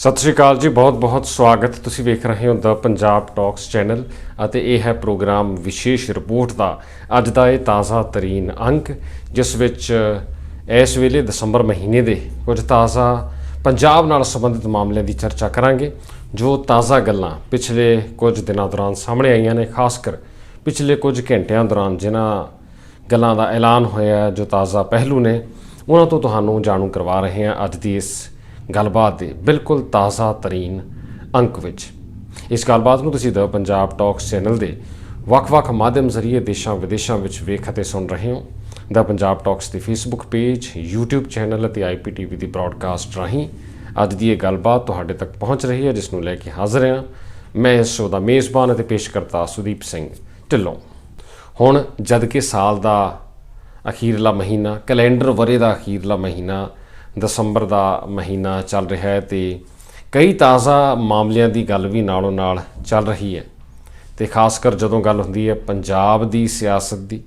ਸਤਿ ਸ਼੍ਰੀ ਅਕਾਲ ਜੀ ਬਹੁਤ-ਬਹੁਤ ਸਵਾਗਤ। ਤੁਸੀਂ ਵੇਖ ਰਹੇ ਹੋ ਦਾ ਪੰਜਾਬ ਟਾਕਸ ਚੈਨਲ ਅਤੇ ਇਹ ਹੈ ਪ੍ਰੋਗਰਾਮ ਵਿਸ਼ੇਸ਼ ਰਿਪੋਰਟ ਦਾ। ਅੱਜ ਦਾ ਇਹ ਤਾਜ਼ਾ ਤਰੀਨ ਅੰਕ, ਜਿਸ ਵਿੱਚ ਇਸ ਵੇਲੇ ਦਸੰਬਰ ਮਹੀਨੇ ਦੇ ਕੁਝ ਤਾਜ਼ਾ ਪੰਜਾਬ ਨਾਲ ਸੰਬੰਧਿਤ ਮਾਮਲਿਆਂ ਦੀ ਚਰਚਾ ਕਰਾਂਗੇ, ਜੋ ਤਾਜ਼ਾ ਗੱਲਾਂ ਪਿਛਲੇ ਕੁਝ ਦਿਨਾਂ ਦੌਰਾਨ ਸਾਹਮਣੇ ਆਈਆਂ ਨੇ, ਖਾਸ ਕਰ ਪਿਛਲੇ ਕੁਝ ਘੰਟਿਆਂ ਦੌਰਾਨ ਜਿਨ੍ਹਾਂ ਗੱਲਾਂ ਦਾ ਐਲਾਨ ਹੋਇਆ ਜੋ ਤਾਜ਼ਾ ਪਹਿਲੂ ਨੇ, ਉਹਨਾਂ ਤੋਂ ਤੁਹਾਨੂੰ ਜਾਣੂ ਕਰਵਾ ਰਹੇ ਹਾਂ ਅੱਜ ਦੀ ਇਸ ਗੱਲਬਾਤ ਦੇ ਬਿਲਕੁਲ ਤਾਜ਼ਾ ਤਰੀਨ ਅੰਕ ਵਿੱਚ। ਇਸ ਗੱਲਬਾਤ ਨੂੰ ਤੁਸੀਂ ਦ ਪੰਜਾਬ ਟਾਕਸ ਚੈਨਲ ਦੇ ਵੱਖ-ਵੱਖ ਮਾਧਿਅਮ ਜ਼ਰੀਏ ਦੇਸ਼ਾਂ ਵਿਦੇਸ਼ਾਂ ਵਿੱਚ ਵੇਖ ਅਤੇ ਸੁਣ ਰਹੇ ਹੋ। ਦ ਪੰਜਾਬ ਟਾਕਸ ਦੇ ਫੇਸਬੁੱਕ ਪੇਜ, YouTube ਚੈਨਲ ਅਤੇ IPTV ਦੀ ਬ੍ਰਾਡਕਾਸਟ ਰਾਹੀਂ ਅੱਜ ਦੀ ਇਹ ਗੱਲਬਾਤ ਤੁਹਾਡੇ ਤੱਕ ਪਹੁੰਚ ਰਹੀ ਹੈ, ਜਿਸ ਨੂੰ ਲੈ ਕੇ ਹਾਜ਼ਰ ਹਾਂ। ਮੈਂ ਇਸ ਸ਼ੋਅ ਦਾ ਮੇਜ਼ਬਾਨ ਅਤੇ ਪੇਸ਼ਕਰਤਾ ਸੁਦੀਪ ਸਿੰਘ ਢਿੱਲੋਂ। ਹੁਣ ਜਦ ਕਿ ਸਾਲ ਦਾ ਅਖੀਰਲਾ ਮਹੀਨਾ, ਕੈਲੰਡਰ ਵਰੇ ਦਾ ਅਖੀਰਲਾ ਮਹੀਨਾ ਦਸੰਬਰ ਦਾ ਮਹੀਨਾ ਚੱਲ ਰਿਹਾ ਹੈ ਤੇ ਕਈ ਤਾਜ਼ਾ ਮਾਮਲਿਆਂ ਦੀ ਗੱਲ ਵੀ ਨਾਲੋਂ ਨਾਲ ਚੱਲ ਰਹੀ ਹੈ। ਤੇ ਖਾਸ ਕਰ ਜਦੋਂ ਗੱਲ ਹੁੰਦੀ ਹੈ ਪੰਜਾਬ ਦੀ ਸਿਆਸਤ ਦੀ,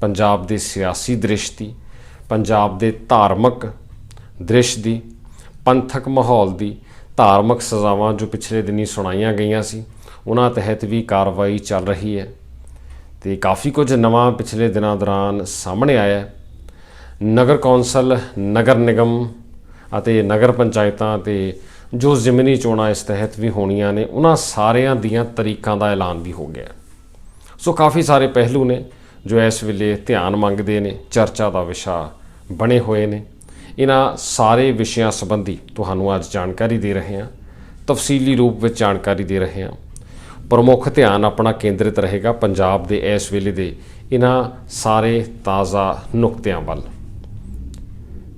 ਪੰਜਾਬ ਦੇ ਸਿਆਸੀ ਦ੍ਰਿਸ਼ ਦੀ, ਪੰਜਾਬ ਦੇ ਧਾਰਮਿਕ ਦ੍ਰਿਸ਼ ਦੀ, ਪੰਥਕ ਮਾਹੌਲ ਦੀ ਧਾਰਮਿਕ ਸਜ਼ਾਵਾਂ ਜੋ ਪਿਛਲੇ ਦਿਨੀ ਸੁਣਾਈਆਂ ਗਈਆਂ ਸੀ, ਉਹਨਾਂ ਤਹਿਤ ਵੀ ਕਾਰਵਾਈ ਚੱਲ ਰਹੀ ਹੈ। ਤੇ ਕਾਫੀ ਕੁਝ ਨਵਾਂ ਪਿਛਲੇ ਦਿਨਾਂ ਦੌਰਾਨ ਸਾਹਮਣੇ ਆਇਆ ਹੈ। ਨਗਰ ਕੌਂਸਲ, ਨਗਰ ਨਿਗਮ ਅਤੇ ਨਗਰ ਪੰਚਾਇਤਾਂ ਤੇ ਜੋ ਜ਼ਿਮਨੀ ਚੋਣਾਂ ਇਸ ਤਹਿਤ ਵੀ ਹੋਣੀਆਂ ਨੇ, ਉਹਨਾਂ ਸਾਰਿਆਂ ਦੀਆਂ ਤਰੀਕਾਂ ਦਾ ਐਲਾਨ ਵੀ ਹੋ ਗਿਆ ਸੋ ਕਾਫੀ ਸਾਰੇ ਪਹਿਲੂ ਨੇ ਜੋ ਇਸ ਵੇਲੇ ਧਿਆਨ ਮੰਗਦੇ ਨੇ, ਚਰਚਾ ਦਾ ਵਿਸ਼ਾ ਬਣੇ ਹੋਏ ਨੇ। ਇਹਨਾਂ ਸਾਰੇ ਵਿਸ਼ਿਆਂ ਸੰਬੰਧੀ ਤੁਹਾਨੂੰ ਅੱਜ ਜਾਣਕਾਰੀ ਦੇ ਰਹੇ ਹਾਂ। ਤਫਸੀਲੀ ਰੂਪ ਵਿੱਚ ਜਾਣਕਾਰੀ ਦੇ ਰਹੇ ਹਾਂ। ਪ੍ਰਮੁੱਖ ਧਿਆਨ ਆਪਣਾ ਕੇਂਦਰਿਤ ਰਹੇਗਾ ਪੰਜਾਬ ਦੇ ਇਸ ਵੇਲੇ ਦੇ ਇਹਨਾਂ ਸਾਰੇ ਤਾਜ਼ਾ ਨੁਕਤਿਆਂ ਵੱਲ।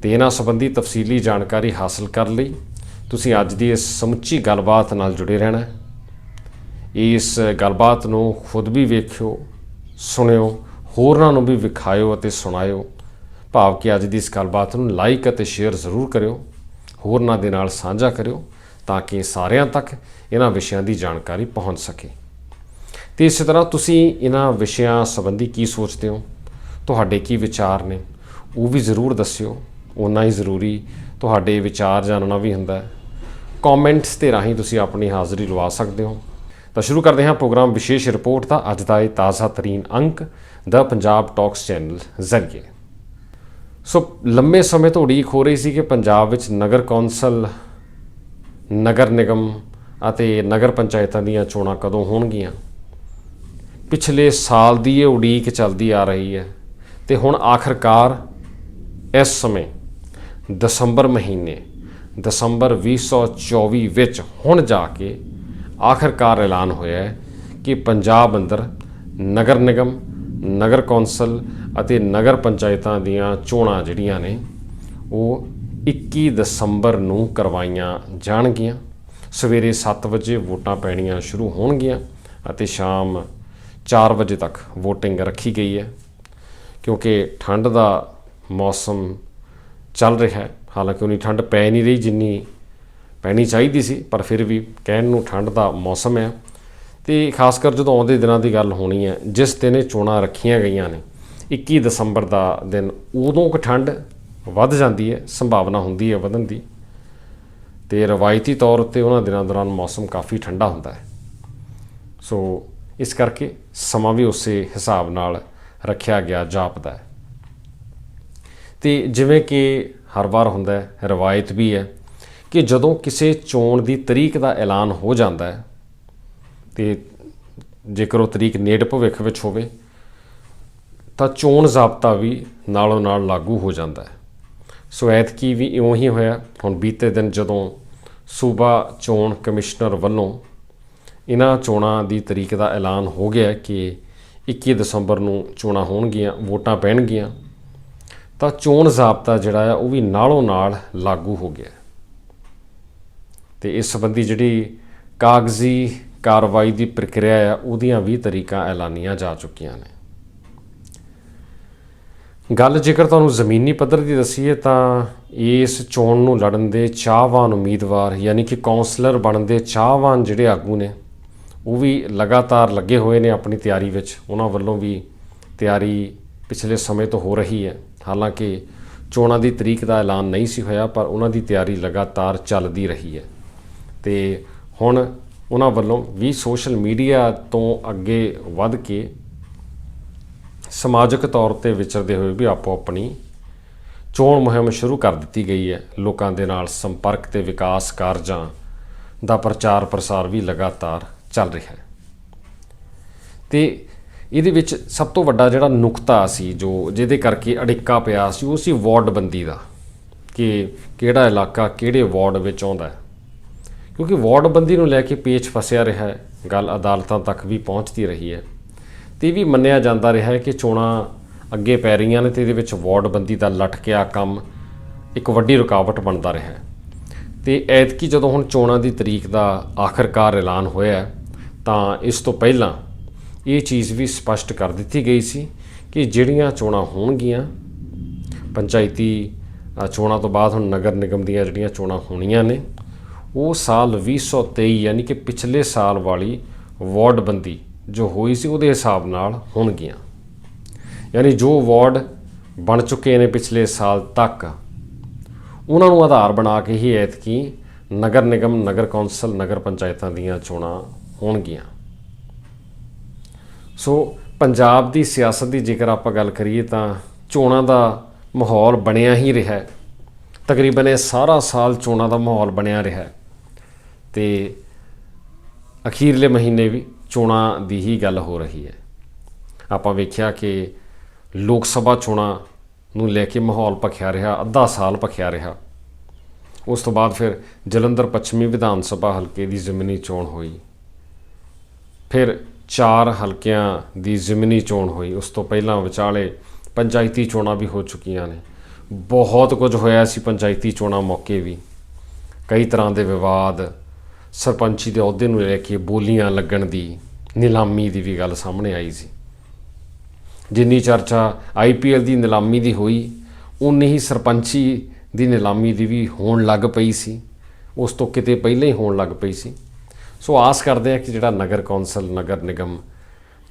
ਤੇ ਇਹਨਾਂ ਸੰਬੰਧੀ ਤਫਸੀਲੀ ਜਾਣਕਾਰੀ ਹਾਸਲ ਕਰਨ ਲਈ। ਤੁਸੀਂ ਅੱਜ ਦੀ ਇਸ ਸਮੁੱਚੀ ਗੱਲਬਾਤ ਨਾਲ ਜੁੜੇ ਰਹਿਣਾ ਇਸ ਗੱਲਬਾਤ ਨੂੰ ਖੁਦ ਵੀ ਵੇਖਿਓ, ਸੁਣਿਓ, ਹੋਰਨਾਂ ਨੂੰ ਵੀ ਵਿਖਾਇਓ ਅਤੇ ਸੁਣਾਇਓ। ਭਾਵ ਕਿ ਅੱਜ ਦੀ ਇਸ ਗੱਲਬਾਤ ਨੂੰ ਲਾਈਕ ਅਤੇ ਸ਼ੇਅਰ ਜ਼ਰੂਰ ਕਰਿਓ, ਹੋਰਨਾਂ ਦੇ ਨਾਲ ਸਾਂਝਾ ਕਰਿਓ ਤਾਂ ਕਿ ਸਾਰਿਆਂ ਤੱਕ ਇਹਨਾਂ ਵਿਸ਼ਿਆਂ ਦੀ ਜਾਣਕਾਰੀ ਪਹੁੰਚ ਸਕੇ। ਤੇ ਇਸੇ ਤਰ੍ਹਾਂ ਤੁਸੀਂ ਇਹਨਾਂ ਵਿਸ਼ਿਆਂ ਸੰਬੰਧੀ ਕੀ ਸੋਚਦੇ ਹੋ? ਤੁਹਾਡੇ ਕੀ ਵਿਚਾਰ ਨੇ? ਉਹ ਵੀ ਜ਼ਰੂਰ ਦੱਸਿਓ। ਉਨਾ ਹੀ ਜ਼ਰੂਰੀ ਤੁਹਾਡੇ ਵਿਚਾਰ ਜਾਣਨਾ ਵੀ ਹੁੰਦਾ ਹੈ। ਕਮੈਂਟਸ ਤੇ ਰਾਹੀਂ ਤੁਸੀਂ ਆਪਣੀ ਹਾਜ਼ਰੀ ਲਵਾ ਸਕਦੇ ਹੋ। ਤਾਂ ਸ਼ੁਰੂ ਕਰਦੇ ਹਾਂ ਪ੍ਰੋਗਰਾਮ ਵਿਸ਼ੇਸ਼ ਰਿਪੋਰਟ ਦਾ ਅੱਜ ਦਾ ਇਹ ਤਾਜ਼ਾ ਤਰੀਨ ਅੰਕ ਦਾ ਪੰਜਾਬ ਟਾਕਸ ਚੈਨਲ ਜ਼ਰੀਏ। ਸੋ ਲੰਮੇ ਸਮੇਂ ਤੋਂ ਉਡੀਕ ਹੋ ਰਹੀ ਸੀ ਕਿ ਪੰਜਾਬ ਵਿੱਚ ਨਗਰ ਕੌਂਸਲ, ਨਗਰ ਨਿਗਮ ਅਤੇ ਨਗਰ ਪੰਚਾਇਤਾਂ ਦੀਆਂ ਚੋਣਾਂ ਕਦੋਂ ਹੋਣਗੀਆਂ? ਪਿਛਲੇ ਸਾਲ ਦੀ ਇਹ ਉਡੀਕ ਚੱਲਦੀ ਆ ਰਹੀ ਹੈ ਤੇ ਹੁਣ ਆਖਰਕਾਰ ਇਸ ਸਮੇਂ ਦਸੰਬਰ ਮਹੀਨੇ, ਦਸੰਬਰ 2024 ਵਿੱਚ ਹੁਣ ਜਾ ਕੇ ਆਖਰਕਾਰ ਐਲਾਨ ਹੋਇਆ ਹੈ ਕਿ ਪੰਜਾਬ ਅੰਦਰ ਨਗਰ ਨਿਗਮ, ਨਗਰ ਕੌਂਸਲ ਅਤੇ ਨਗਰ ਪੰਚਾਇਤਾਂ ਦੀਆਂ ਚੋਣਾਂ ਜਿਹੜੀਆਂ ਨੇ, ਉਹ 21 ਦਸੰਬਰ ਨੂੰ ਕਰਵਾਈਆਂ ਜਾਣਗੀਆਂ। ਸਵੇਰੇ 7 ਵਜੇ ਵੋਟਾਂ ਪੈਣੀਆਂ ਸ਼ੁਰੂ ਹੋਣਗੀਆਂ ਅਤੇ ਸ਼ਾਮ 4 ਵਜੇ ਤੱਕ VOTING ਰੱਖੀ ਗਈ ਹੈ। ਕਿਉਂਕਿ ਠੰਡ ਦਾ ਮੌਸਮ ਚੱਲ ਰਿਹਾ ਹੈ। ਹਾਲਾਂਕਿ ਉਨੀ ਠੰਡ ਪੈ ਨਹੀਂ ਰਹੀ ਜਿੰਨੀ ਪੈਣੀ ਚਾਹੀਦੀ ਸੀ, ਪਰ ਫਿਰ ਵੀ ਕਹਿਣ ਨੂੰ ਠੰਡ ਦਾ ਮੌਸਮ ਹੈ। ਤੇ ਖਾਸ ਕਰ ਜਦੋਂ ਆਉਂਦੇ ਦਿਨਾਂ ਦੀ ਗੱਲ ਹੋਣੀ ਹੈ, ਜਿਸ ਦਿਨ ਇਹ ਚੋਣਾਂ ਰੱਖੀਆਂ ਗਈਆਂ ਨੇ 21 ਦਸੰਬਰ ਦਾ ਦਿਨ, ਉਦੋਂ ਕਿ ਠੰਡ ਵੱਧ ਜਾਂਦੀ ਹੈ, ਸੰਭਾਵਨਾ ਹੁੰਦੀ ਹੈ ਵਧਣ ਦੀ। ਤੇ ਰਵਾਇਤੀ ਤੌਰ ਉੱਤੇ ਉਹਨਾਂ ਦਿਨਾਂ ਦੌਰਾਨ ਮੌਸਮ ਕਾਫੀ ਠੰਡਾ ਹੁੰਦਾ ਹੈ। ਸੋ ਇਸ ਕਰਕੇ ਸਮਾਂ ਵੀ ਉਸੇ ਹਿਸਾਬ ਨਾਲ ਰੱਖਿਆ ਗਿਆ ਜਾਪਦਾ ਹੈ। ਤੇ ਜਿਵੇਂ ਕਿ ਹਰ ਵਾਰ ਹੁੰਦਾ ਹੈ, ਰਵਾਇਤ ਵੀ ਹੈ ਕਿ ਜਦੋਂ ਕਿਸੇ ਚੋਣ ਦੀ ਤਰੀਕ ਦਾ ਐਲਾਨ ਹੋ ਜਾਂਦਾ ਹੈ ਤੇ ਜੇਕਰ ਉਹ ਤਰੀਕ ਨੇੜ ਭਵਿੱਖ ਵਿੱਚ ਹੋਵੇ, ਤਾਂ ਚੋਣ ਜ਼ਾਬਤਾ ਵੀ ਨਾਲੋਂ ਨਾਲ ਲਾਗੂ ਹੋ ਜਾਂਦਾ ਹੈ। ਸੋ ਐਤਕੀ ਵੀ ਇਉਂ ਹੀ ਹੋਇਆ, ਹੁਣ ਬੀਤੇ ਦਿਨ ਜਦੋਂ ਸੂਬਾ ਚੋਣ ਕਮਿਸ਼ਨਰ ਵੱਲੋਂ ਇਹਨਾਂ ਚੋਣਾਂ ਦੀ ਤਰੀਕ ਦਾ ਐਲਾਨ ਹੋ ਗਿਆ ਕਿ 21 ਦਸੰਬਰ ਨੂੰ ਚੋਣਾਂ ਹੋਣਗੀਆਂ, ਵੋਟਾਂ ਪੈਣਗੀਆਂ ਤਾਂ ਚੋਣ ਜ਼ਾਬਤਾ ਜਿਹੜਾ ਆ, ਉਹ ਵੀ ਨਾਲੋਂ ਨਾਲ ਲਾਗੂ ਹੋ ਗਿਆ। ਤੇ ਇਸ ਸੰਬੰਧੀ ਜਿਹੜੀ ਕਾਗਜ਼ੀ ਕਾਰਵਾਈ ਦੀ ਪ੍ਰਕਿਰਿਆ ਆ, ਉਹਦੀਆਂ ਵੀ ਤਰੀਕਾਂ ਐਲਾਨੀਆਂ ਜਾ ਚੁੱਕੀਆਂ ਨੇ। ਗੱਲ ਜੇਕਰ ਤੁਹਾਨੂੰ ਜ਼ਮੀਨੀ ਪੱਧਰ ਦੀ ਦਸੀਏ, ਤਾਂ ਇਸ ਚੋਣ ਨੂੰ ਲੜਨ ਦੇ ਚਾਹਵਾਨ ਉਮੀਦਵਾਰ, ਯਾਨੀ ਕਿ ਕਾਉਂਸਲਰ ਬਣਨ ਦੇ ਚਾਹਵਾਨ ਜਿਹੜੇ ਆਗੂ ਨੇ, ਉਹ ਵੀ ਲਗਾਤਾਰ ਲੱਗੇ ਹੋਏ ਨੇ ਆਪਣੀ ਤਿਆਰੀ ਵਿੱਚ। ਉਹਨਾਂ ਵੱਲੋਂ ਵੀ ਤਿਆਰੀ ਪਿਛਲੇ ਸਮੇਂ ਤੋਂ ਹੋ ਰਹੀ ਹੈ। ਹਾਲਾਂਕਿ ਚੋਣਾਂ ਦੀ ਤਰੀਕ ਦਾ ਐਲਾਨ ਨਹੀਂ ਸੀ ਹੋਇਆ, ਪਰ ਉਹਨਾਂ ਦੀ ਤਿਆਰੀ ਲਗਾਤਾਰ ਚੱਲਦੀ ਰਹੀ ਹੈ। ਤੇ ਹੁਣ ਉਹਨਾਂ ਵੱਲੋਂ ਵੀ ਸੋਸ਼ਲ ਮੀਡੀਆ ਤੋਂ ਅੱਗੇ ਵੱਧ ਕੇ ਸਮਾਜਿਕ ਤੌਰ ਤੇ ਵਿਚਰਦੇ ਹੋਏ ਵੀ ਆਪੋ ਆਪਣੀ ਚੋਣ ਮੁਹਿੰਮ ਸ਼ੁਰੂ ਕਰ ਦਿੱਤੀ ਗਈ ਹੈ। ਲੋਕਾਂ ਦੇ ਨਾਲ ਸੰਪਰਕ ਤੇ ਵਿਕਾਸ ਕਾਰਜਾਂ ਦਾ ਪ੍ਰਚਾਰ ਪ੍ਰਸਾਰ ਵੀ ਲਗਾਤਾਰ ਚੱਲ ਰਿਹਾ ਹੈ। ਤੇ ਇਹਦੇ ਵਿੱਚ ਸਭ ਤੋਂ ਵੱਡਾ ਜਿਹੜਾ ਨੁਕਤਾ ਸੀ, ਜੋ ਜਿਹਦੇ ਕਰਕੇ ਅੜਿੱਕਾ ਪਿਆ ਸੀ, ਉਹ ਸੀ ਵਾਰਡਬੰਦੀ ਦਾ, ਕਿ ਕਿਹੜਾ ਇਲਾਕਾ ਕਿਹੜੇ ਵਾਰਡ ਵਿੱਚ ਆਉਂਦਾ ਹੈ। ਕਿਉਂਕਿ ਵਾਰਡਬੰਦੀ ਨੂੰ ਲੈ ਕੇ ਪੇਚ ਫਸਿਆ ਰਿਹਾ ਹੈ, ਗੱਲ ਅਦਾਲਤਾਂ ਤੱਕ ਵੀ ਪਹੁੰਚਦੀ ਰਹੀ ਹੈ। ਤੇ ਇਹ ਵੀ ਮੰਨਿਆ ਜਾਂਦਾ ਰਿਹਾ ਹੈ ਕਿ ਚੋਣਾਂ ਅੱਗੇ ਪੈ ਰਹੀਆਂ ਨੇ ਤੇ ਇਹਦੇ ਵਿੱਚ ਵਾਰਡਬੰਦੀ ਦਾ ਲਟਕਿਆ ਕੰਮ ਇੱਕ ਵੱਡੀ ਰੁਕਾਵਟ ਬਣਦਾ ਰਿਹਾ ਹੈ। ਤੇ ਐਤਕੀ ਜਦੋਂ ਹੁਣ ਚੋਣਾਂ ਦੀ ਤਰੀਕ ਦਾ ਆਖਰਕਾਰ ਐਲਾਨ ਹੋਇਆ ਤਾਂ ਇਸ ਤੋਂ ਪਹਿਲਾਂ ਇਹ ਚੀਜ਼ ਵੀ ਸਪਸ਼ਟ ਕਰ ਦਿੱਤੀ ਗਈ ਸੀ ਕਿ ਜਿਹੜੀਆਂ ਚੋਣਾਂ ਹੋਣਗੀਆਂ, ਪੰਚਾਇਤੀ ਚੋਣਾਂ ਤੋਂ ਬਾਅਦ ਹੁਣ ਨਗਰ ਨਿਗਮ ਦੀਆਂ ਜਿਹੜੀਆਂ ਚੋਣਾਂ ਹੋਣੀਆਂ ਨੇ, ਉਹ ਸਾਲ 2023 ਯਾਨੀ ਕਿ ਪਿਛਲੇ ਸਾਲ ਵਾਲੀ ਵਾਰਡਬੰਦੀ ਜੋ ਹੋਈ ਸੀ ਉਹਦੇ ਹਿਸਾਬ ਨਾਲ ਹੋਣਗੀਆਂ। ਯਾਨੀ ਜੋ ਵਾਰਡ ਬਣ ਚੁੱਕੇ ਨੇ ਪਿਛਲੇ ਸਾਲ ਤੱਕ, ਉਹਨਾਂ ਨੂੰ ਆਧਾਰ ਬਣਾ ਕੇ ਹੀ ਐਤਕੀ ਨਗਰ ਨਿਗਮ, ਨਗਰ ਕੌਂਸਲ, ਨਗਰ ਪੰਚਾਇਤਾਂ ਦੀਆਂ ਚੋਣਾਂ ਹੋਣਗੀਆਂ। ਸੋ ਪੰਜਾਬ ਦੀ ਸਿਆਸਤ ਦੀ ਜੇਕਰ ਆਪਾਂ ਗੱਲ ਕਰੀਏ ਤਾਂ ਚੋਣਾਂ ਦਾ ਮਾਹੌਲ ਬਣਿਆ ਹੀ ਰਿਹਾ ਹੈ। ਤਕਰੀਬਨ ਇਹ ਸਾਰਾ ਸਾਲ ਚੋਣਾਂ ਦਾ ਮਾਹੌਲ ਬਣਿਆ ਰਿਹਾ ਹੈ। ਤੇ ਅਖੀਰਲੇ ਮਹੀਨੇ ਵੀ ਚੋਣਾਂ ਦੀ ਹੀ ਗੱਲ ਹੋ ਰਹੀ ਹੈ। ਆਪਾਂ ਵੇਖਿਆ ਕਿ ਲੋਕ ਸਭਾ ਚੋਣਾਂ ਨੂੰ ਲੈ ਕੇ ਮਾਹੌਲ ਭਖਿਆ ਰਿਹਾ, ਅੱਧਾ ਸਾਲ ਭਖਿਆ ਰਿਹਾ। ਉਸ ਤੋਂ ਬਾਅਦ ਫਿਰ ਜਲੰਧਰ ਪੱਛਮੀ ਵਿਧਾਨ ਸਭਾ ਹਲਕੇ ਦੀ ਜ਼ਮੀਨੀ ਚੋਣ ਹੋਈ। ਫਿਰ ਚਾਰ ਹਲਕਿਆਂ ਦੀ ਜ਼ਿਮਨੀ ਚੋਣ ਹੋਈ। ਉਸ ਤੋਂ ਪਹਿਲਾਂ ਵਿਚਾਲੇ ਪੰਚਾਇਤੀ ਚੋਣਾਂ ਵੀ ਹੋ ਚੁੱਕੀਆਂ ਨੇ। ਬਹੁਤ ਕੁਝ ਹੋਇਆ ਸੀ ਪੰਚਾਇਤੀ ਚੋਣਾਂ ਮੌਕੇ ਵੀ। ਕਈ ਤਰ੍ਹਾਂ ਦੇ ਵਿਵਾਦ, ਸਰਪੰਚੀ ਦੇ ਅਹੁਦੇ ਨੂੰ ਲੈ ਕੇ ਬੋਲੀਆਂ ਲੱਗਣ ਦੀ, ਨਿਲਾਮੀ ਦੀ ਵੀ ਗੱਲ ਸਾਹਮਣੇ ਆਈ ਸੀ। ਜਿੰਨੀ ਚਰਚਾ ਆਈਪੀਐਲ ਦੀ ਨਿਲਾਮੀ ਦੀ ਹੋਈ ਉਨੀ ਹੀ ਸਰਪੰਚੀ ਦੀ ਨਿਲਾਮੀ ਦੀ ਵੀ ਹੋਣ ਲੱਗ ਪਈ ਸੀ। ਉਸ ਤੋਂ ਕਿਤੇ ਪਹਿਲਾਂ ਹੀ ਹੋਣ ਲੱਗ ਪਈ ਸੀ। ਸੋ ਆਸ ਕਰਦੇ ਆ ਕਿ ਜਿਹੜਾ ਨਗਰ ਕੌਂਸਲ, ਨਗਰ ਨਿਗਮ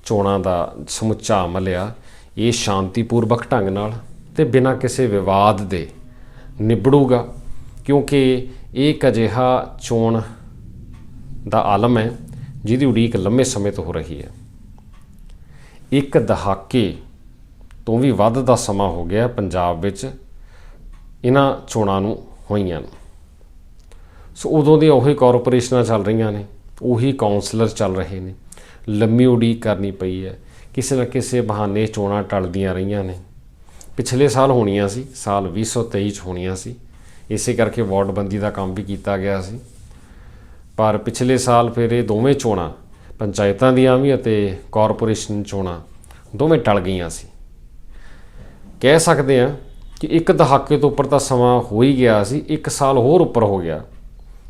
ਚੋਣਾਂ ਦਾ ਸਮੁੱਚਾ ਅਮਲ ਆ, ਇਹ ਸ਼ਾਂਤੀਪੂਰਵਕ ਢੰਗ ਨਾਲ ਤੇ ਬਿਨਾਂ ਕਿਸੇ ਵਿਵਾਦ ਦੇ ਨਿਬੜੂਗਾ, ਕਿਉਂਕਿ ਇਹ ਇੱਕ ਅਜਿਹਾ ਚੋਣ ਦਾ ਆਲਮ ਹੈ ਜਿਹਦੀ ਉਡੀਕ ਲੰਮੇ ਸਮੇਂ ਤੋਂ ਹੋ ਰਹੀ ਹੈ। ਇੱਕ ਦਹਾਕੇ ਤੋਂ ਵੀ ਵੱਧ ਦਾ ਸਮਾਂ ਹੋ ਗਿਆ ਪੰਜਾਬ ਵਿੱਚ ਇਹਨਾਂ ਚੋਣਾਂ ਨੂੰ ਹੋਈਆਂ ਨੂੰ। ਸੋ ਉਦੋਂ ਦੀਆਂ ਉਹੀ ਕਾਰਪੋਰੇਸ਼ਨਾਂ ਚੱਲ ਰਹੀਆਂ ਨੇ। ਉਹੀ ਕਾਉਂਸਲਰ ਚੱਲ ਰਹੇ ਨੇ। ਲੰਮੀ ਉਡੀਕ ਕਰਨੀ ਪਈ ਹੈ। ਕਿਸੇ ਨਾ ਕਿਸੇ ਬਹਾਨੇ ਚੋਣਾਂ ਟਲਦੀਆਂ ਰਹੀਆਂ ਨੇ। ਪਿਛਲੇ ਸਾਲ ਹੋਣੀਆਂ ਸੀ, ਸਾਲ 2023 ਚ ਹੋਣੀਆਂ ਸੀ। ਇਸੇ ਕਰਕੇ ਵਾਰਡਬੰਦੀ ਦਾ ਕੰਮ ਵੀ ਕੀਤਾ ਗਿਆ ਸੀ। ਪਰ ਪਿਛਲੇ ਸਾਲ ਫਿਰ ਇਹ ਦੋਵੇਂ ਚੋਣਾਂ, ਪੰਚਾਇਤਾਂ ਦੀਆਂ ਵੀ ਅਤੇ ਕਾਰਪੋਰੇਸ਼ਨ ਚੋਣਾਂ, ਦੋਵੇਂ ਟਲ ਗਈਆਂ ਸੀ। ਕਹਿ ਸਕਦੇ ਆ ਕਿ ਇੱਕ ਦਹਾਕੇ ਤੋਂ ਉੱਪਰ ਤਾਂ ਸਮਾਂ ਹੋ ਹੀ ਗਿਆ ਸੀ, ਇੱਕ ਸਾਲ ਹੋਰ ਉੱਪਰ ਹੋ ਗਿਆ।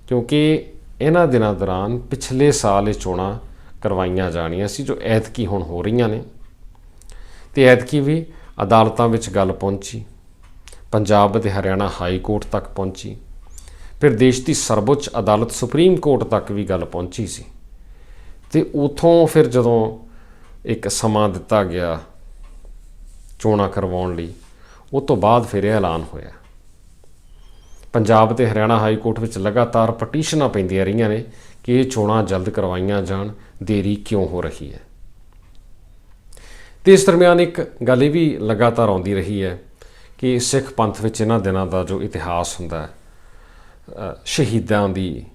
ਕਿਉਂਕਿ ਇਹਨਾਂ ਦਿਨਾਂ ਦੌਰਾਨ ਪਿਛਲੇ ਸਾਲ ਇਹ ਚੋਣਾਂ ਕਰਵਾਈਆਂ ਜਾਣੀਆਂ ਸੀ ਜੋ ਐਤਕੀ ਹੁਣ ਹੋ ਰਹੀਆਂ ਨੇ। ਤੇ ਐਤਕੀ ਵੀ ਅਦਾਲਤਾਂ ਵਿੱਚ ਗੱਲ ਪਹੁੰਚੀ। ਪੰਜਾਬ ਅਤੇ ਹਰਿਆਣਾ ਹਾਈ ਕੋਰਟ ਤੱਕ ਪਹੁੰਚੀ। ਫਿਰ ਦੇਸ਼ ਦੀ ਸਰਵਉੱਚ ਅਦਾਲਤ ਸੁਪਰੀਮ ਕੋਰਟ ਤੱਕ ਵੀ ਗੱਲ ਪਹੁੰਚੀ ਸੀ। ਤੇ ਉਥੋਂ ਫਿਰ ਜਦੋਂ ਇੱਕ ਸਮਾਂ ਦਿੱਤਾ ਗਿਆ ਚੋਣਾਂ ਕਰਵਾਉਣ ਲਈ ਉਹ ਤੋਂ ਬਾਅਦ ਫਿਰ ਇਹ ਐਲਾਨ ਹੋਇਆ। ਪੰਜਾਬ ਤੇ ਹਰਿਆਣਾ ਹਾਈ ਕੋਰਟ ਵਿੱਚ ਲਗਾਤਾਰ ਪਟੀਸ਼ਨਾਂ ਪੈਂਦੀਆਂ ਰਹੀਆਂ ਨੇ ਕਿ ਇਹ ਚੋਣਾਂ ਜਲਦ ਕਰਵਾਈਆਂ ਜਾਣ। ਦੇਰੀ ਕਿਉਂ ਹੋ ਰਹੀ ਹੈ? ਤੇ ਇਸ ਦਰਮਿਆਨ ਇੱਕ ਗੱਲ ਇਹ ਵੀ ਲਗਾਤਾਰ ਆਉਂਦੀ ਰਹੀ ਹੈ ਕਿ ਸਿੱਖ ਪੰਥ ਵਿੱਚ ਇਹਨਾਂ ਦਿਨਾਂ ਦਾ ਜੋ ਇਤਿਹਾਸ ਹੁੰਦਾ ਹੈ ਸ਼ਹੀਦਾਂ ਦੀ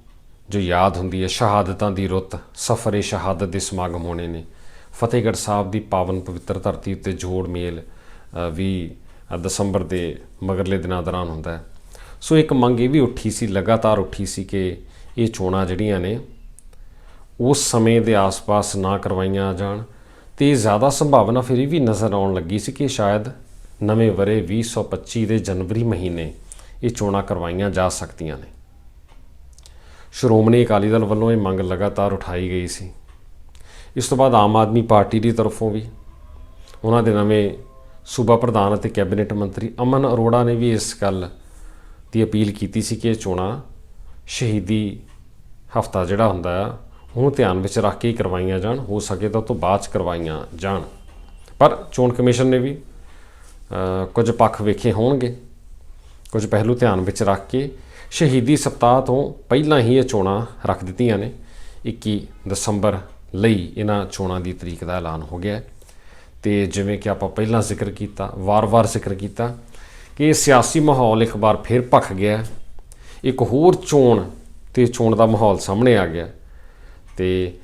ਜੋ ਯਾਦ ਹੁੰਦੀ ਹੈ, ਸ਼ਹਾਦਤਾਂ ਦੀ ਰੁੱਤ, ਸਫਰੇ ਸ਼ਹਾਦਤ ਦੇ ਸਮਾਗਮ ਹੋਣੇ ਨੇ। ਫਤਿਹਗੜ੍ਹ ਸਾਹਿਬ ਦੀ ਪਾਵਨ ਪਵਿੱਤਰ ਧਰਤੀ ਉੱਤੇ ਜੋੜ ਮੇਲ ਵੀ ਦਸੰਬਰ ਦੇ ਮਗਰਲੇ ਦਿਨਾਂ ਦੌਰਾਨ ਹੁੰਦਾ ਹੈ। ਸੋ ਇੱਕ ਮੰਗ ਇਹ ਵੀ ਉੱਠੀ ਸੀ, ਲਗਾਤਾਰ ਉੱਠੀ ਸੀ ਕਿ ਇਹ ਚੋਣਾਂ ਜਿਹੜੀਆਂ ਨੇ, ਉਸ ਸਮੇਂ ਦੇ ਆਸ-ਪਾਸ ਨਾ ਕਰਵਾਈਆਂ ਜਾਣ ਤੇ ਜ਼ਿਆਦਾ ਸੰਭਾਵਨਾ ਫਿਰ ਇਹ ਵੀ ਨਜ਼ਰ ਆਉਣ ਲੱਗੀ ਸੀ ਕਿ ਸ਼ਾਇਦ ਨਵੇਂ ਵਰੇ 2025 ਦੇ ਜਨਵਰੀ ਮਹੀਨੇ ਇਹ ਚੋਣਾਂ ਕਰਵਾਈਆਂ ਜਾ ਸਕਦੀਆਂ ਨੇ। ਸ਼੍ਰੋਮਣੀ ਅਕਾਲੀ ਦਲ ਵੱਲੋਂ ਇਹ ਮੰਗ ਲਗਾਤਾਰ ਉਠਾਈ ਗਈ ਸੀ। ਇਸ ਤੋਂ ਬਾਅਦ ਆਮ ਆਦਮੀ ਪਾਰਟੀ ਦੀ ਤਰਫੋਂ ਵੀ ਉਹਨਾਂ ਦੇ ਨਵੇਂ ਸੂਬਾ ਪ੍ਰਧਾਨ ਅਤੇ ਕੈਬਨਿਟ ਮੰਤਰੀ ਅਮਨ ਅਰੋੜਾ ਨੇ ਵੀ ਇਸ ਗੱਲ ਦੀ ਅਪੀਲ ਕੀਤੀ ਸੀ ਕਿ ਇਹ ਚੋਣਾਂ ਸ਼ਹੀਦੀ ਹਫਤਾ ਜਿਹੜਾ ਹੁੰਦਾ ਆ, ਉਹਨੂੰ ਧਿਆਨ ਵਿੱਚ ਰੱਖ ਕੇ ਹੀ ਕਰਵਾਈਆਂ ਜਾਣ, ਹੋ ਸਕੇ ਤਾਂ ਉਹ ਤੋਂ ਬਾਅਦ ਚ ਕਰਵਾਈਆਂ ਜਾਣ। ਪਰ ਚੋਣ ਕਮਿਸ਼ਨ ਨੇ ਵੀ ਕੁਝ ਪੱਖ ਵੇਖੇ ਹੋਣਗੇ। ਕੁਝ ਪਹਿਲੂ ਧਿਆਨ ਵਿੱਚ ਰੱਖ ਕੇ ਸ਼ਹੀਦੀ ਸਪਤਾਹ ਤੋਂ ਪਹਿਲਾਂ ਹੀ ਇਹ ਚੋਣਾਂ ਰੱਖ ਦਿੱਤੀਆਂ ਨੇ। 21 ਦਸੰਬਰ ਲਈ ਇਹਨਾਂ ਚੋਣਾਂ ਦੀ ਤਰੀਕ ਦਾ ਐਲਾਨ ਹੋ ਗਿਆ। ਹੈ ਤੇ ਜਿਵੇਂ ਕਿ ਆਪਾਂ ਪਹਿਲਾਂ ਜ਼ਿਕਰ ਕੀਤਾ, ਵਾਰ-ਵਾਰ ਜ਼ਿਕਰ ਕੀਤਾ ਕਿ ਸਿਆਸੀ ਮਾਹੌਲ ਇੱਕ ਵਾਰ ਫਿਰ ਭਖ ਗਿਆ। ਇੱਕ ਹੋਰ ਚੋਣ ਤੇ ਚੋਣ ਦਾ ਮਾਹੌਲ ਸਾਹਮਣੇ ਆ ਗਿਆ। ਤੇ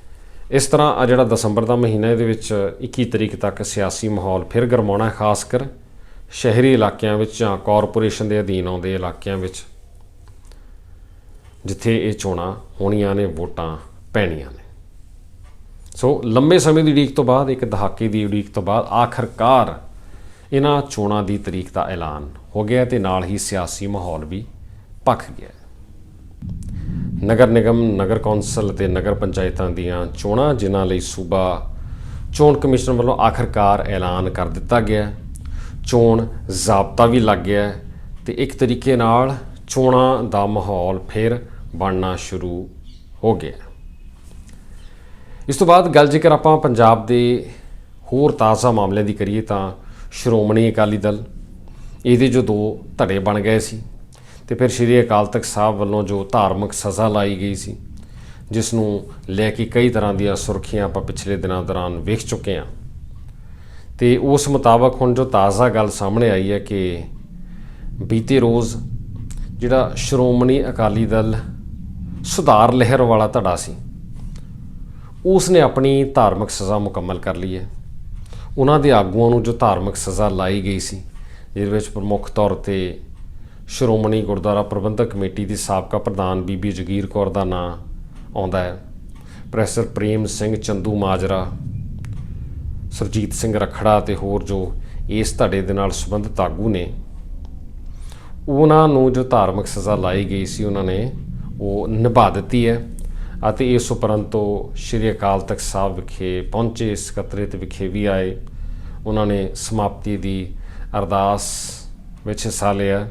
ਇਸ ਤਰ੍ਹਾਂ ਆ ਜਿਹੜਾ ਦਸੰਬਰ ਦਾ ਮਹੀਨਾ ਇਹਦੇ ਵਿੱਚ 21 ਤਰੀਕ ਤੱਕ ਸਿਆਸੀ ਮਾਹੌਲ ਫਿਰ ਗਰਮਾਉਣਾ ਹੈ, ਖਾਸ ਕਰ ਸ਼ਹਿਰੀ ਇਲਾਕਿਆਂ ਵਿੱਚ ਜਾਂ ਕਾਰਪੋਰੇਸ਼ਨ ਦੇ ਅਧੀਨ ਆਉਂਦੇ ਇਲਾਕਿਆਂ ਵਿੱਚ ਜਿੱਥੇ ਇਹ ਚੋਣਾਂ ਹੋਣੀਆਂ ਨੇ ਵੋਟਾਂ ਪੈਣੀਆਂ ਨੇ। ਸੋ ਲੰਬੇ ਸਮੇਂ ਦੀ ਉਡੀਕ ਤੋਂ ਬਾਅਦ ਇੱਕ ਦਹਾਕੇ ਦੀ ਉਡੀਕ ਤੋਂ ਬਾਅਦ ਆਖਰਕਾਰ ਇਹਨਾਂ ਚੋਣਾਂ ਦੀ ਤਰੀਕ ਦਾ ਐਲਾਨ ਹੋ ਗਿਆ ਤੇ ਨਾਲ ਹੀ ਸਿਆਸੀ ਮਾਹੌਲ ਵੀ ਭਖ ਗਿਆ ਨਗਰ ਨਿਗਮ, ਨਗਰ ਕੌਂਸਲ ਅਤੇ ਨਗਰ ਪੰਚਾਇਤਾਂ ਦੀਆਂ ਚੋਣਾਂ, ਜਿਨ੍ਹਾਂ ਲਈ ਸੂਬਾ ਚੋਣ ਕਮਿਸ਼ਨ ਵੱਲੋਂ ਆਖਰਕਾਰ ਐਲਾਨ ਕਰ ਦਿੱਤਾ ਗਿਆ ਚੋਣ ਜ਼ਾਬਤਾ ਵੀ ਲੱਗ ਗਿਆ ਹੈ ਤੇ ਇੱਕ ਤਰੀਕੇ ਨਾਲ ਚੋਣਾਂ ਦਾ ਮਾਹੌਲ ਫਿਰ ਬਣਨਾ ਸ਼ੁਰੂ ਹੋ ਗਿਆ ਇਸ ਤੋਂ ਬਾਅਦ ਗੱਲ ਜੇਕਰ ਆਪਾਂ ਪੰਜਾਬ ਦੇ ਹੋਰ ਤਾਜ਼ਾ ਮਾਮਲਿਆਂ ਦੀ ਕਰੀਏ ਤਾਂ ਸ਼੍ਰੋਮਣੀ ਅਕਾਲੀ ਦਲ ਇਹਦੇ ਜੋ ਦੋ ਧੜੇ ਬਣ ਗਏ ਸੀ ਤੇ ਫਿਰ ਸ਼੍ਰੀ ਅਕਾਲ ਤਖਤ ਸਾਹਿਬ ਵੱਲੋਂ ਜੋ ਧਾਰਮਿਕ ਸਜ਼ਾ ਲਾਈ ਗਈ ਸੀ, ਜਿਸ ਨੂੰ ਲੈ ਕੇ ਕਈ ਤਰ੍ਹਾਂ ਦੀਆਂ ਸੁਰਖੀਆਂ ਆਪਾਂ ਪਿਛਲੇ ਦਿਨਾਂ ਦੌਰਾਨ ਵੇਖ ਚੁੱਕੇ ਹਾਂ। ਤੇ ਉਸ ਮੁਤਾਬਕ ਹੁਣ ਜੋ ਤਾਜ਼ਾ ਗੱਲ ਸਾਹਮਣੇ ਆਈ ਹੈ ਕਿ ਬੀਤੇ ਰੋਜ਼ ਜਿਹੜਾ ਸ਼੍ਰੋਮਣੀ ਅਕਾਲੀ ਦਲ ਸੁਧਾਰ ਲਹਿਰ ਵਾਲਾ ਧੜਾ ਸੀ ਉਸ ਨੇ ਆਪਣੀ ਧਾਰਮਿਕ ਸਜ਼ਾ ਮੁਕੰਮਲ ਕਰ ਲਈ ਹੈ। ਉਹਨਾਂ ਦੇ ਆਗੂਆਂ ਨੂੰ ਜੋ ਧਾਰਮਿਕ ਸਜ਼ਾ ਲਾਈ ਗਈ ਸੀ ਜਿਹਦੇ ਵਿੱਚ ਪ੍ਰਮੁੱਖ ਤੌਰ ਤੇ ਸ਼੍ਰੋਮਣੀ ਗੁਰਦੁਆਰਾ ਪ੍ਰਬੰਧਕ ਕਮੇਟੀ ਦੀ ਸਾਬਕਾ ਪ੍ਰਧਾਨ ਬੀਬੀ ਜਗੀਰ ਕੌਰ ਦਾ ਨਾਂ ਆਉਂਦਾ ਹੈ। ਪ੍ਰੋਫੈਸਰ ਪ੍ਰੇਮ ਸਿੰਘ ਚੰਦੂ ਮਾਜਰਾ, ਸਰਜੀਤ ਸਿੰਘ ਰਖੜਾ ਤੇ ਹੋਰ ਜੋ ਇਸ ਧੜੇ ਦੇ ਨਾਲ ਸੰਬੰਧਿਤ ਆਗੂ ਨੇ, ਉਹਨਾਂ ਨੂੰ ਜੋ ਧਾਰਮਿਕ ਸਜ਼ਾ ਲਾਈ ਗਈ ਸੀ, ਉਹਨਾਂ ਨੇ ਉਹ ਨਿਭਾ ਦਿੱਤੀ ਹੈ ਅਤੇ ਇਸ ਉਪਰੰਤੋਂ ਸ਼੍ਰੀ ਅਕਾਲ ਤਖਤ ਸਾਹਿਬ ਵਿਖੇ ਪਹੁੰਚੇ ਸਕੱਤਰੇਤ ਵਿਖੇ ਵੀ ਆਏ। ਉਹਨਾਂ ਨੇ ਸਮਾਪਤੀ ਦੀ ਅਰਦਾਸ ਵਿੱਚ ਹਿੱਸਾ ਲਿਆ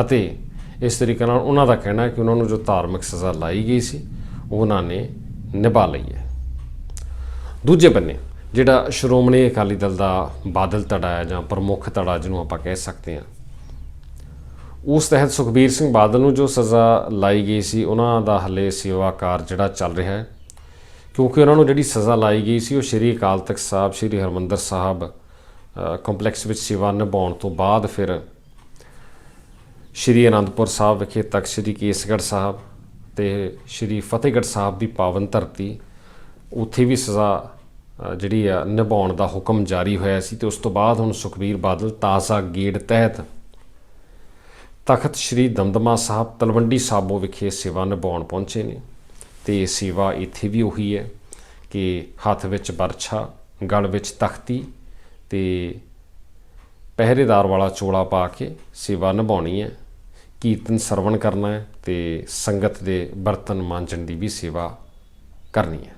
ਅਤੇ ਇਸ ਤਰੀਕੇ ਨਾਲ ਉਹਨਾਂ ਦਾ ਕਹਿਣਾ ਹੈ ਕਿ ਉਹਨਾਂ ਨੂੰ ਜੋ ਧਾਰਮਿਕ ਸਜ਼ਾ ਲਾਈ ਗਈ ਸੀ, ਉਹਨਾਂ ਨੇ ਨਿਭਾ ਲਈ ਹੈ। ਦੂਜੇ ਬੰਨੇ, ਜਿਹੜਾ ਸ਼੍ਰੋਮਣੀ ਅਕਾਲੀ ਦਲ ਦਾ ਬਾਦਲ ਧੜਾ ਹੈ ਜਾਂ ਪ੍ਰਮੁੱਖ ਧੜਾ ਜਿਹਨੂੰ ਆਪਾਂ ਕਹਿ ਸਕਦੇ ਹਾਂ, ਉਸ ਤਹਿਤ ਸੁਖਬੀਰ ਸਿੰਘ ਬਾਦਲ ਨੂੰ ਜੋ ਸਜ਼ਾ ਲਾਈ ਗਈ ਸੀ, ਉਹਨਾਂ ਦਾ ਹਲੇ ਸੇਵਾ ਕਾਰ ਜਿਹੜਾ ਚੱਲ ਰਿਹਾ ਹੈ, ਕਿਉਂਕਿ ਉਹਨਾਂ ਨੂੰ ਜਿਹੜੀ ਸਜ਼ਾ ਲਾਈ ਗਈ ਸੀ, ਉਹ ਸ਼੍ਰੀ ਅਕਾਲ ਤਖਤ ਸਾਹਿਬ, ਸ਼੍ਰੀ ਹਰਮੰਦਰ ਸਾਹਿਬ ਕੰਪਲੈਕਸ ਵਿੱਚ ਸੇਵਾ ਨਿਭਾਉਣ ਤੋਂ ਬਾਅਦ ਫਿਰ ਸ਼੍ਰੀ ਅਨੰਦਪੁਰ ਸਾਹਿਬ ਵਿਖੇ ਤਖਤ ਸ਼੍ਰੀ ਕੇਸਗੜ੍ਹ ਸਾਹਿਬ ਤੇ ਸ਼੍ਰੀ ਫਤਿਹਗੜ੍ਹ ਸਾਹਿਬ ਦੀ ਪਾਵਨ ਧਰਤੀ, ਉੱਥੇ ਵੀ ਸਜ਼ਾ ਜਿਹੜੀ ਆ ਨਿਭਾਉਣ ਦਾ ਹੁਕਮ ਜਾਰੀ ਹੋਇਆ ਸੀ ਤੇ ਉਸ ਤੋਂ ਬਾਅਦ ਹੁਣ ਸੁਖਬੀਰ ਬਾਦਲ ਤਾਜ਼ਾ ਗੇੜ ਤਹਿਤ ਤਖਤ ਸ੍ਰੀ ਦਮਦਮਾ ਸਾਹਿਬ ਤਲਵੰਡੀ ਸਾਬੋ ਵਿਖੇ ਸੇਵਾ ਨਿਭਾਉਣ ਪਹੁੰਚੇ ਨੇ ਤੇ ਸੇਵਾ ਇੱਥੇ ਵੀ ਉਹੀ ਹੈ ਕਿ ਹੱਥ ਵਿੱਚ ਬਰਛਾ ਗਲ ਵਿੱਚ ਤਖਤੀ ਤੇ ਪਹਿਰੇਦਾਰ ਵਾਲਾ ਚੋਲਾ ਪਾ ਕੇ ਸੇਵਾ ਨਿਭਾਉਣੀ ਹੈ, ਕੀਰਤਨ ਸਰਵਣ ਕਰਨਾ ਹੈ ਤੇ ਸੰਗਤ ਦੇ ਬਰਤਨ ਮਾਂਜਣ ਦੀ ਵੀ ਸੇਵਾ ਕਰਨੀ ਹੈ।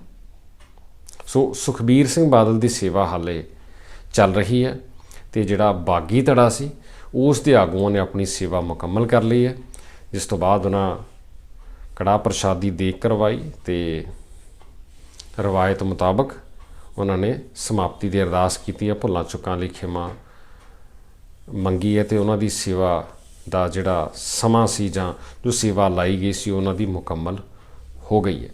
ਸੋ ਸੁਖਬੀਰ ਸਿੰਘ ਬਾਦਲ ਦੀ ਸੇਵਾ ਹਾਲੇ ਚੱਲ ਰਹੀ ਹੈ ਤੇ ਜਿਹੜਾ ਬਾਗੀ ਧੜਾ ਸੀ, ਉਸ ਦੇ ਆਗੂਆਂ ਨੇ ਆਪਣੀ ਸੇਵਾ ਮੁਕੰਮਲ ਕਰ ਲਈ ਹੈ, ਜਿਸ ਤੋਂ ਬਾਅਦ ਉਹਨਾਂ ਕੜਾ ਪ੍ਰਸ਼ਾਦੀ ਦੇਖ ਕਰਵਾਈ ਤੇ ਰਵਾਇਤ ਮੁਤਾਬਕ ਉਹਨਾਂ ਨੇ ਸਮਾਪਤੀ ਦੀ ਅਰਦਾਸ ਕੀਤੀ ਹੈ, ਭੁੱਲਾਂ ਚੁੱਕਾਂ ਲਈ ਖਿਮਾ ਮੰਗੀ ਹੈ ਤੇ ਉਹਨਾਂ ਦੀ ਸੇਵਾ ਦਾ ਜਿਹੜਾ ਸਮਾਂ ਸੀ ਜਾਂ ਜੋ ਸੇਵਾ ਲਾਈ ਗਈ ਸੀ, ਉਹਨਾਂ ਦੀ ਮੁਕੰਮਲ ਹੋ ਗਈ ਹੈ।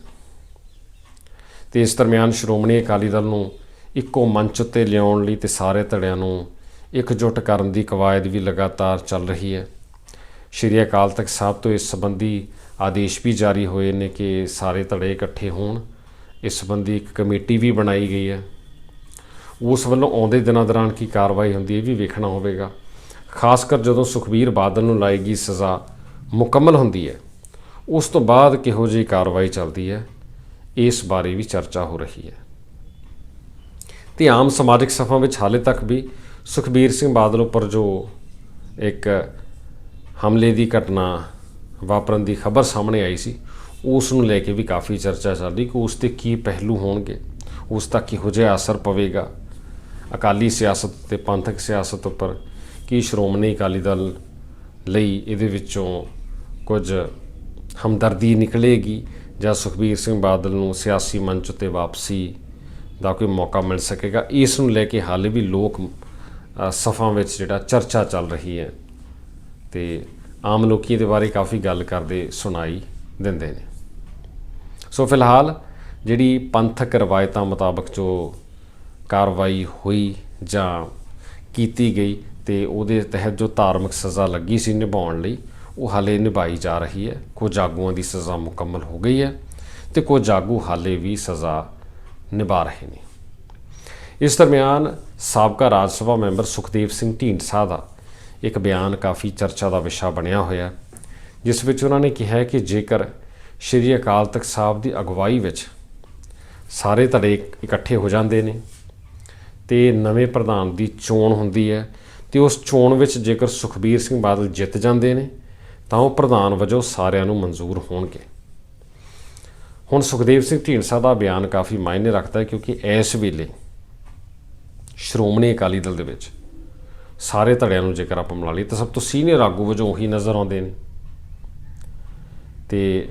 ਤੇ ਇਸ ਦਰਮਿਆਨ ਸ਼੍ਰੋਮਣੀ ਅਕਾਲੀ ਦਲ ਨੂੰ ਇੱਕੋ ਮੰਚ ਉੱਤੇ ਲਿਆਉਣ ਲਈ ਤੇ ਸਾਰੇ ਧੜਿਆਂ ਨੂੰ ਇਕਜੁੱਟ ਕਰਨ ਦੀ ਕਵਾਇਦ ਵੀ ਲਗਾਤਾਰ ਚੱਲ ਰਹੀ ਹੈ। ਸ਼੍ਰੀ ਅਕਾਲ ਤਖਤ ਸਾਹਿਬ ਤੋਂ ਇਸ ਸੰਬੰਧੀ ਆਦੇਸ਼ ਵੀ ਜਾਰੀ ਹੋਏ ਨੇ ਕਿ ਸਾਰੇ ਧੜੇ ਇਕੱਠੇ ਹੋਣ। ਇਸ ਸੰਬੰਧੀ ਇੱਕ ਕਮੇਟੀ ਵੀ ਬਣਾਈ ਗਈ ਹੈ। ਉਸ ਵੱਲੋਂ ਆਉਂਦੇ ਦਿਨਾਂ ਦੌਰਾਨ ਕੀ ਕਾਰਵਾਈ ਹੁੰਦੀ ਹੈ ਇਹ ਵੀ ਵੇਖਣਾ ਹੋਵੇਗਾ। ਖਾਸ ਕਰ ਜਦੋਂ ਸੁਖਬੀਰ ਬਾਦਲ ਨੂੰ ਲਾਈ ਗਈ ਸਜ਼ਾ, ਮੁਕੰਮਲ ਹੁੰਦੀ ਹੈ। ਉਸ ਤੋਂ ਬਾਅਦ ਕਿਹੋ ਜਿਹੀ ਕਾਰਵਾਈ ਚੱਲਦੀ ਹੈ, ਇਸ ਬਾਰੇ ਵੀ ਚਰਚਾ ਹੋ ਰਹੀ ਹੈ। ਤੇ ਆਮ ਸਮਾਜਿਕ ਸਫਾ ਵਿੱਚ ਹਾਲੇ ਤੱਕ ਵੀ ਸੁਖਬੀਰ ਸਿੰਘ ਬਾਦਲ ਉੱਪਰ ਜੋ ਇੱਕ ਹਮਲੇ ਦੀ ਘਟਨਾ ਵਾਪਰਨ ਦੀ ਖਬਰ ਸਾਹਮਣੇ ਆਈ ਸੀ ਉਸ ਨੂੰ ਲੈ ਕੇ ਵੀ ਕਾਫੀ ਚਰਚਾ ਚੱਲ ਰਹੀ ਕਿ ਉਸ ਤੇ ਕੀ ਪਹਿਲੂ ਹੋਣਗੇ। ਉਸ ਦਾ ਕਿਹੋ ਜਿਹਾ ਅਸਰ ਪਵੇਗਾ? ਅਕਾਲੀ ਸਿਆਸਤ ਤੇ ਪੰਥਕ ਸਿਆਸਤ ਉੱਪਰ ਕੀ ਸ਼੍ਰੋਮਣੀ ਅਕਾਲੀ ਦਲ ਲਈ ਇਹਦੇ ਵਿੱਚੋਂ ਕੁਝ ਹਮਦਰਦੀ ਨਿਕਲੇਗੀ ਜਾਂ ਸੁਖਬੀਰ ਸਿੰਘ ਬਾਦਲ ਨੂੰ ਸਿਆਸੀ ਮੰਚ ਉੱਤੇ ਵਾਪਸੀ ਦਾ ਕੋਈ ਮੌਕਾ ਮਿਲ ਸਕੇਗਾ? ਇਸ ਨੂੰ ਲੈ ਕੇ ਹਾਲੇ ਵੀ ਲੋਕ ਸਫਾਂ ਵਿੱਚ ਜਿਹੜਾ ਚਰਚਾ ਚੱਲ ਰਹੀ ਹੈ ਤੇ ਆਮ ਲੋਕੀ ਦੇ ਬਾਰੇ ਕਾਫੀ ਗੱਲ ਕਰਦੇ ਸੁਣਾਈ ਦਿੰਦੇ ਨੇ। ਸੋ ਫਿਲਹਾਲ ਜਿਹੜੀ ਪੰਥਕ ਰਵਾਇਤਾਂ ਮੁਤਾਬਕ ਜੋ ਕਾਰਵਾਈ ਹੋਈ ਜਾਂ ਕੀਤੀ ਗਈ ਤੇ ਉਹਦੇ ਤਹਿਤ ਜੋ ਧਾਰਮਿਕ ਸਜ਼ਾ ਲੱਗੀ ਸੀ ਨਿਭਾਉਣ ਲਈ, ਉਹ ਹਾਲੇ ਨਿਭਾਈ ਜਾ ਰਹੀ ਹੈ। ਕੁਝ ਆਗੂਆਂ ਦੀ ਸਜ਼ਾ ਮੁਕੰਮਲ ਹੋ ਗਈ ਹੈ ਤੇ ਕੁਝ ਆਗੂ ਹਾਲੇ ਵੀ ਸਜ਼ਾ ਨਿਭਾ ਰਹੇ ਨੇ। ਇਸ ਦਰਮਿਆਨ ਸਾਬਕਾ ਰਾਜ ਸਭਾ ਮੈਂਬਰ ਸੁਖਦੇਵ ਸਿੰਘ ਢੀਂਡਸਾ ਦਾ ਇੱਕ ਬਿਆਨ ਕਾਫੀ ਚਰਚਾ ਦਾ ਵਿਸ਼ਾ ਬਣਿਆ ਹੋਇਆ ਜਿਸ ਵਿੱਚ ਉਹਨਾਂ ਨੇ ਕਿਹਾ ਕਿ ਜੇਕਰ ਸ਼੍ਰੀ ਅਕਾਲ ਤਖਤ ਸਾਹਿਬ ਦੀ ਅਗਵਾਈ ਵਿੱਚ ਸਾਰੇ ਧੜੇ ਇਕੱਠੇ ਹੋ ਜਾਂਦੇ ਨੇ ਤੇ ਨਵੇਂ ਪ੍ਰਧਾਨ ਦੀ ਚੋਣ ਹੁੰਦੀ ਹੈ ਤੇ ਉਸ ਚੋਣ ਵਿੱਚ ਜੇਕਰ ਸੁਖਬੀਰ ਸਿੰਘ ਬਾਦਲ ਜਿੱਤ ਜਾਂਦੇ ਨੇ, ਤਾਂ ਉਹ ਪ੍ਰਧਾਨ ਵਜੋਂ ਸਾਰਿਆਂ ਨੂੰ ਮਨਜ਼ੂਰ ਹੋਣਗੇ। ਹੁਣ ਸੁਖਦੇਵ ਸਿੰਘ ਢੀਂਡਸਾ ਦਾ ਬਿਆਨ ਕਾਫੀ ਮਾਇਨੇ ਰੱਖਦਾ ਹੈ ਕਿਉਂਕਿ ਇਸ ਵੇਲੇ ਸ਼੍ਰੋਮਣੀ ਅਕਾਲੀ ਦਲ ਦੇ ਵਿੱਚ ਸਾਰੇ ਧੜਿਆਂ ਨੂੰ ਜੇਕਰ ਆਪਾਂ ਮਿਲਾ ਲਈਏ, ਤਾਂ ਸਭ ਤੋਂ ਸੀਨੀਅਰ ਆਗੂ ਵਜੋਂ ਉਹੀ ਨਜ਼ਰ ਆਉਂਦੇ ਨੇ। ਤੇ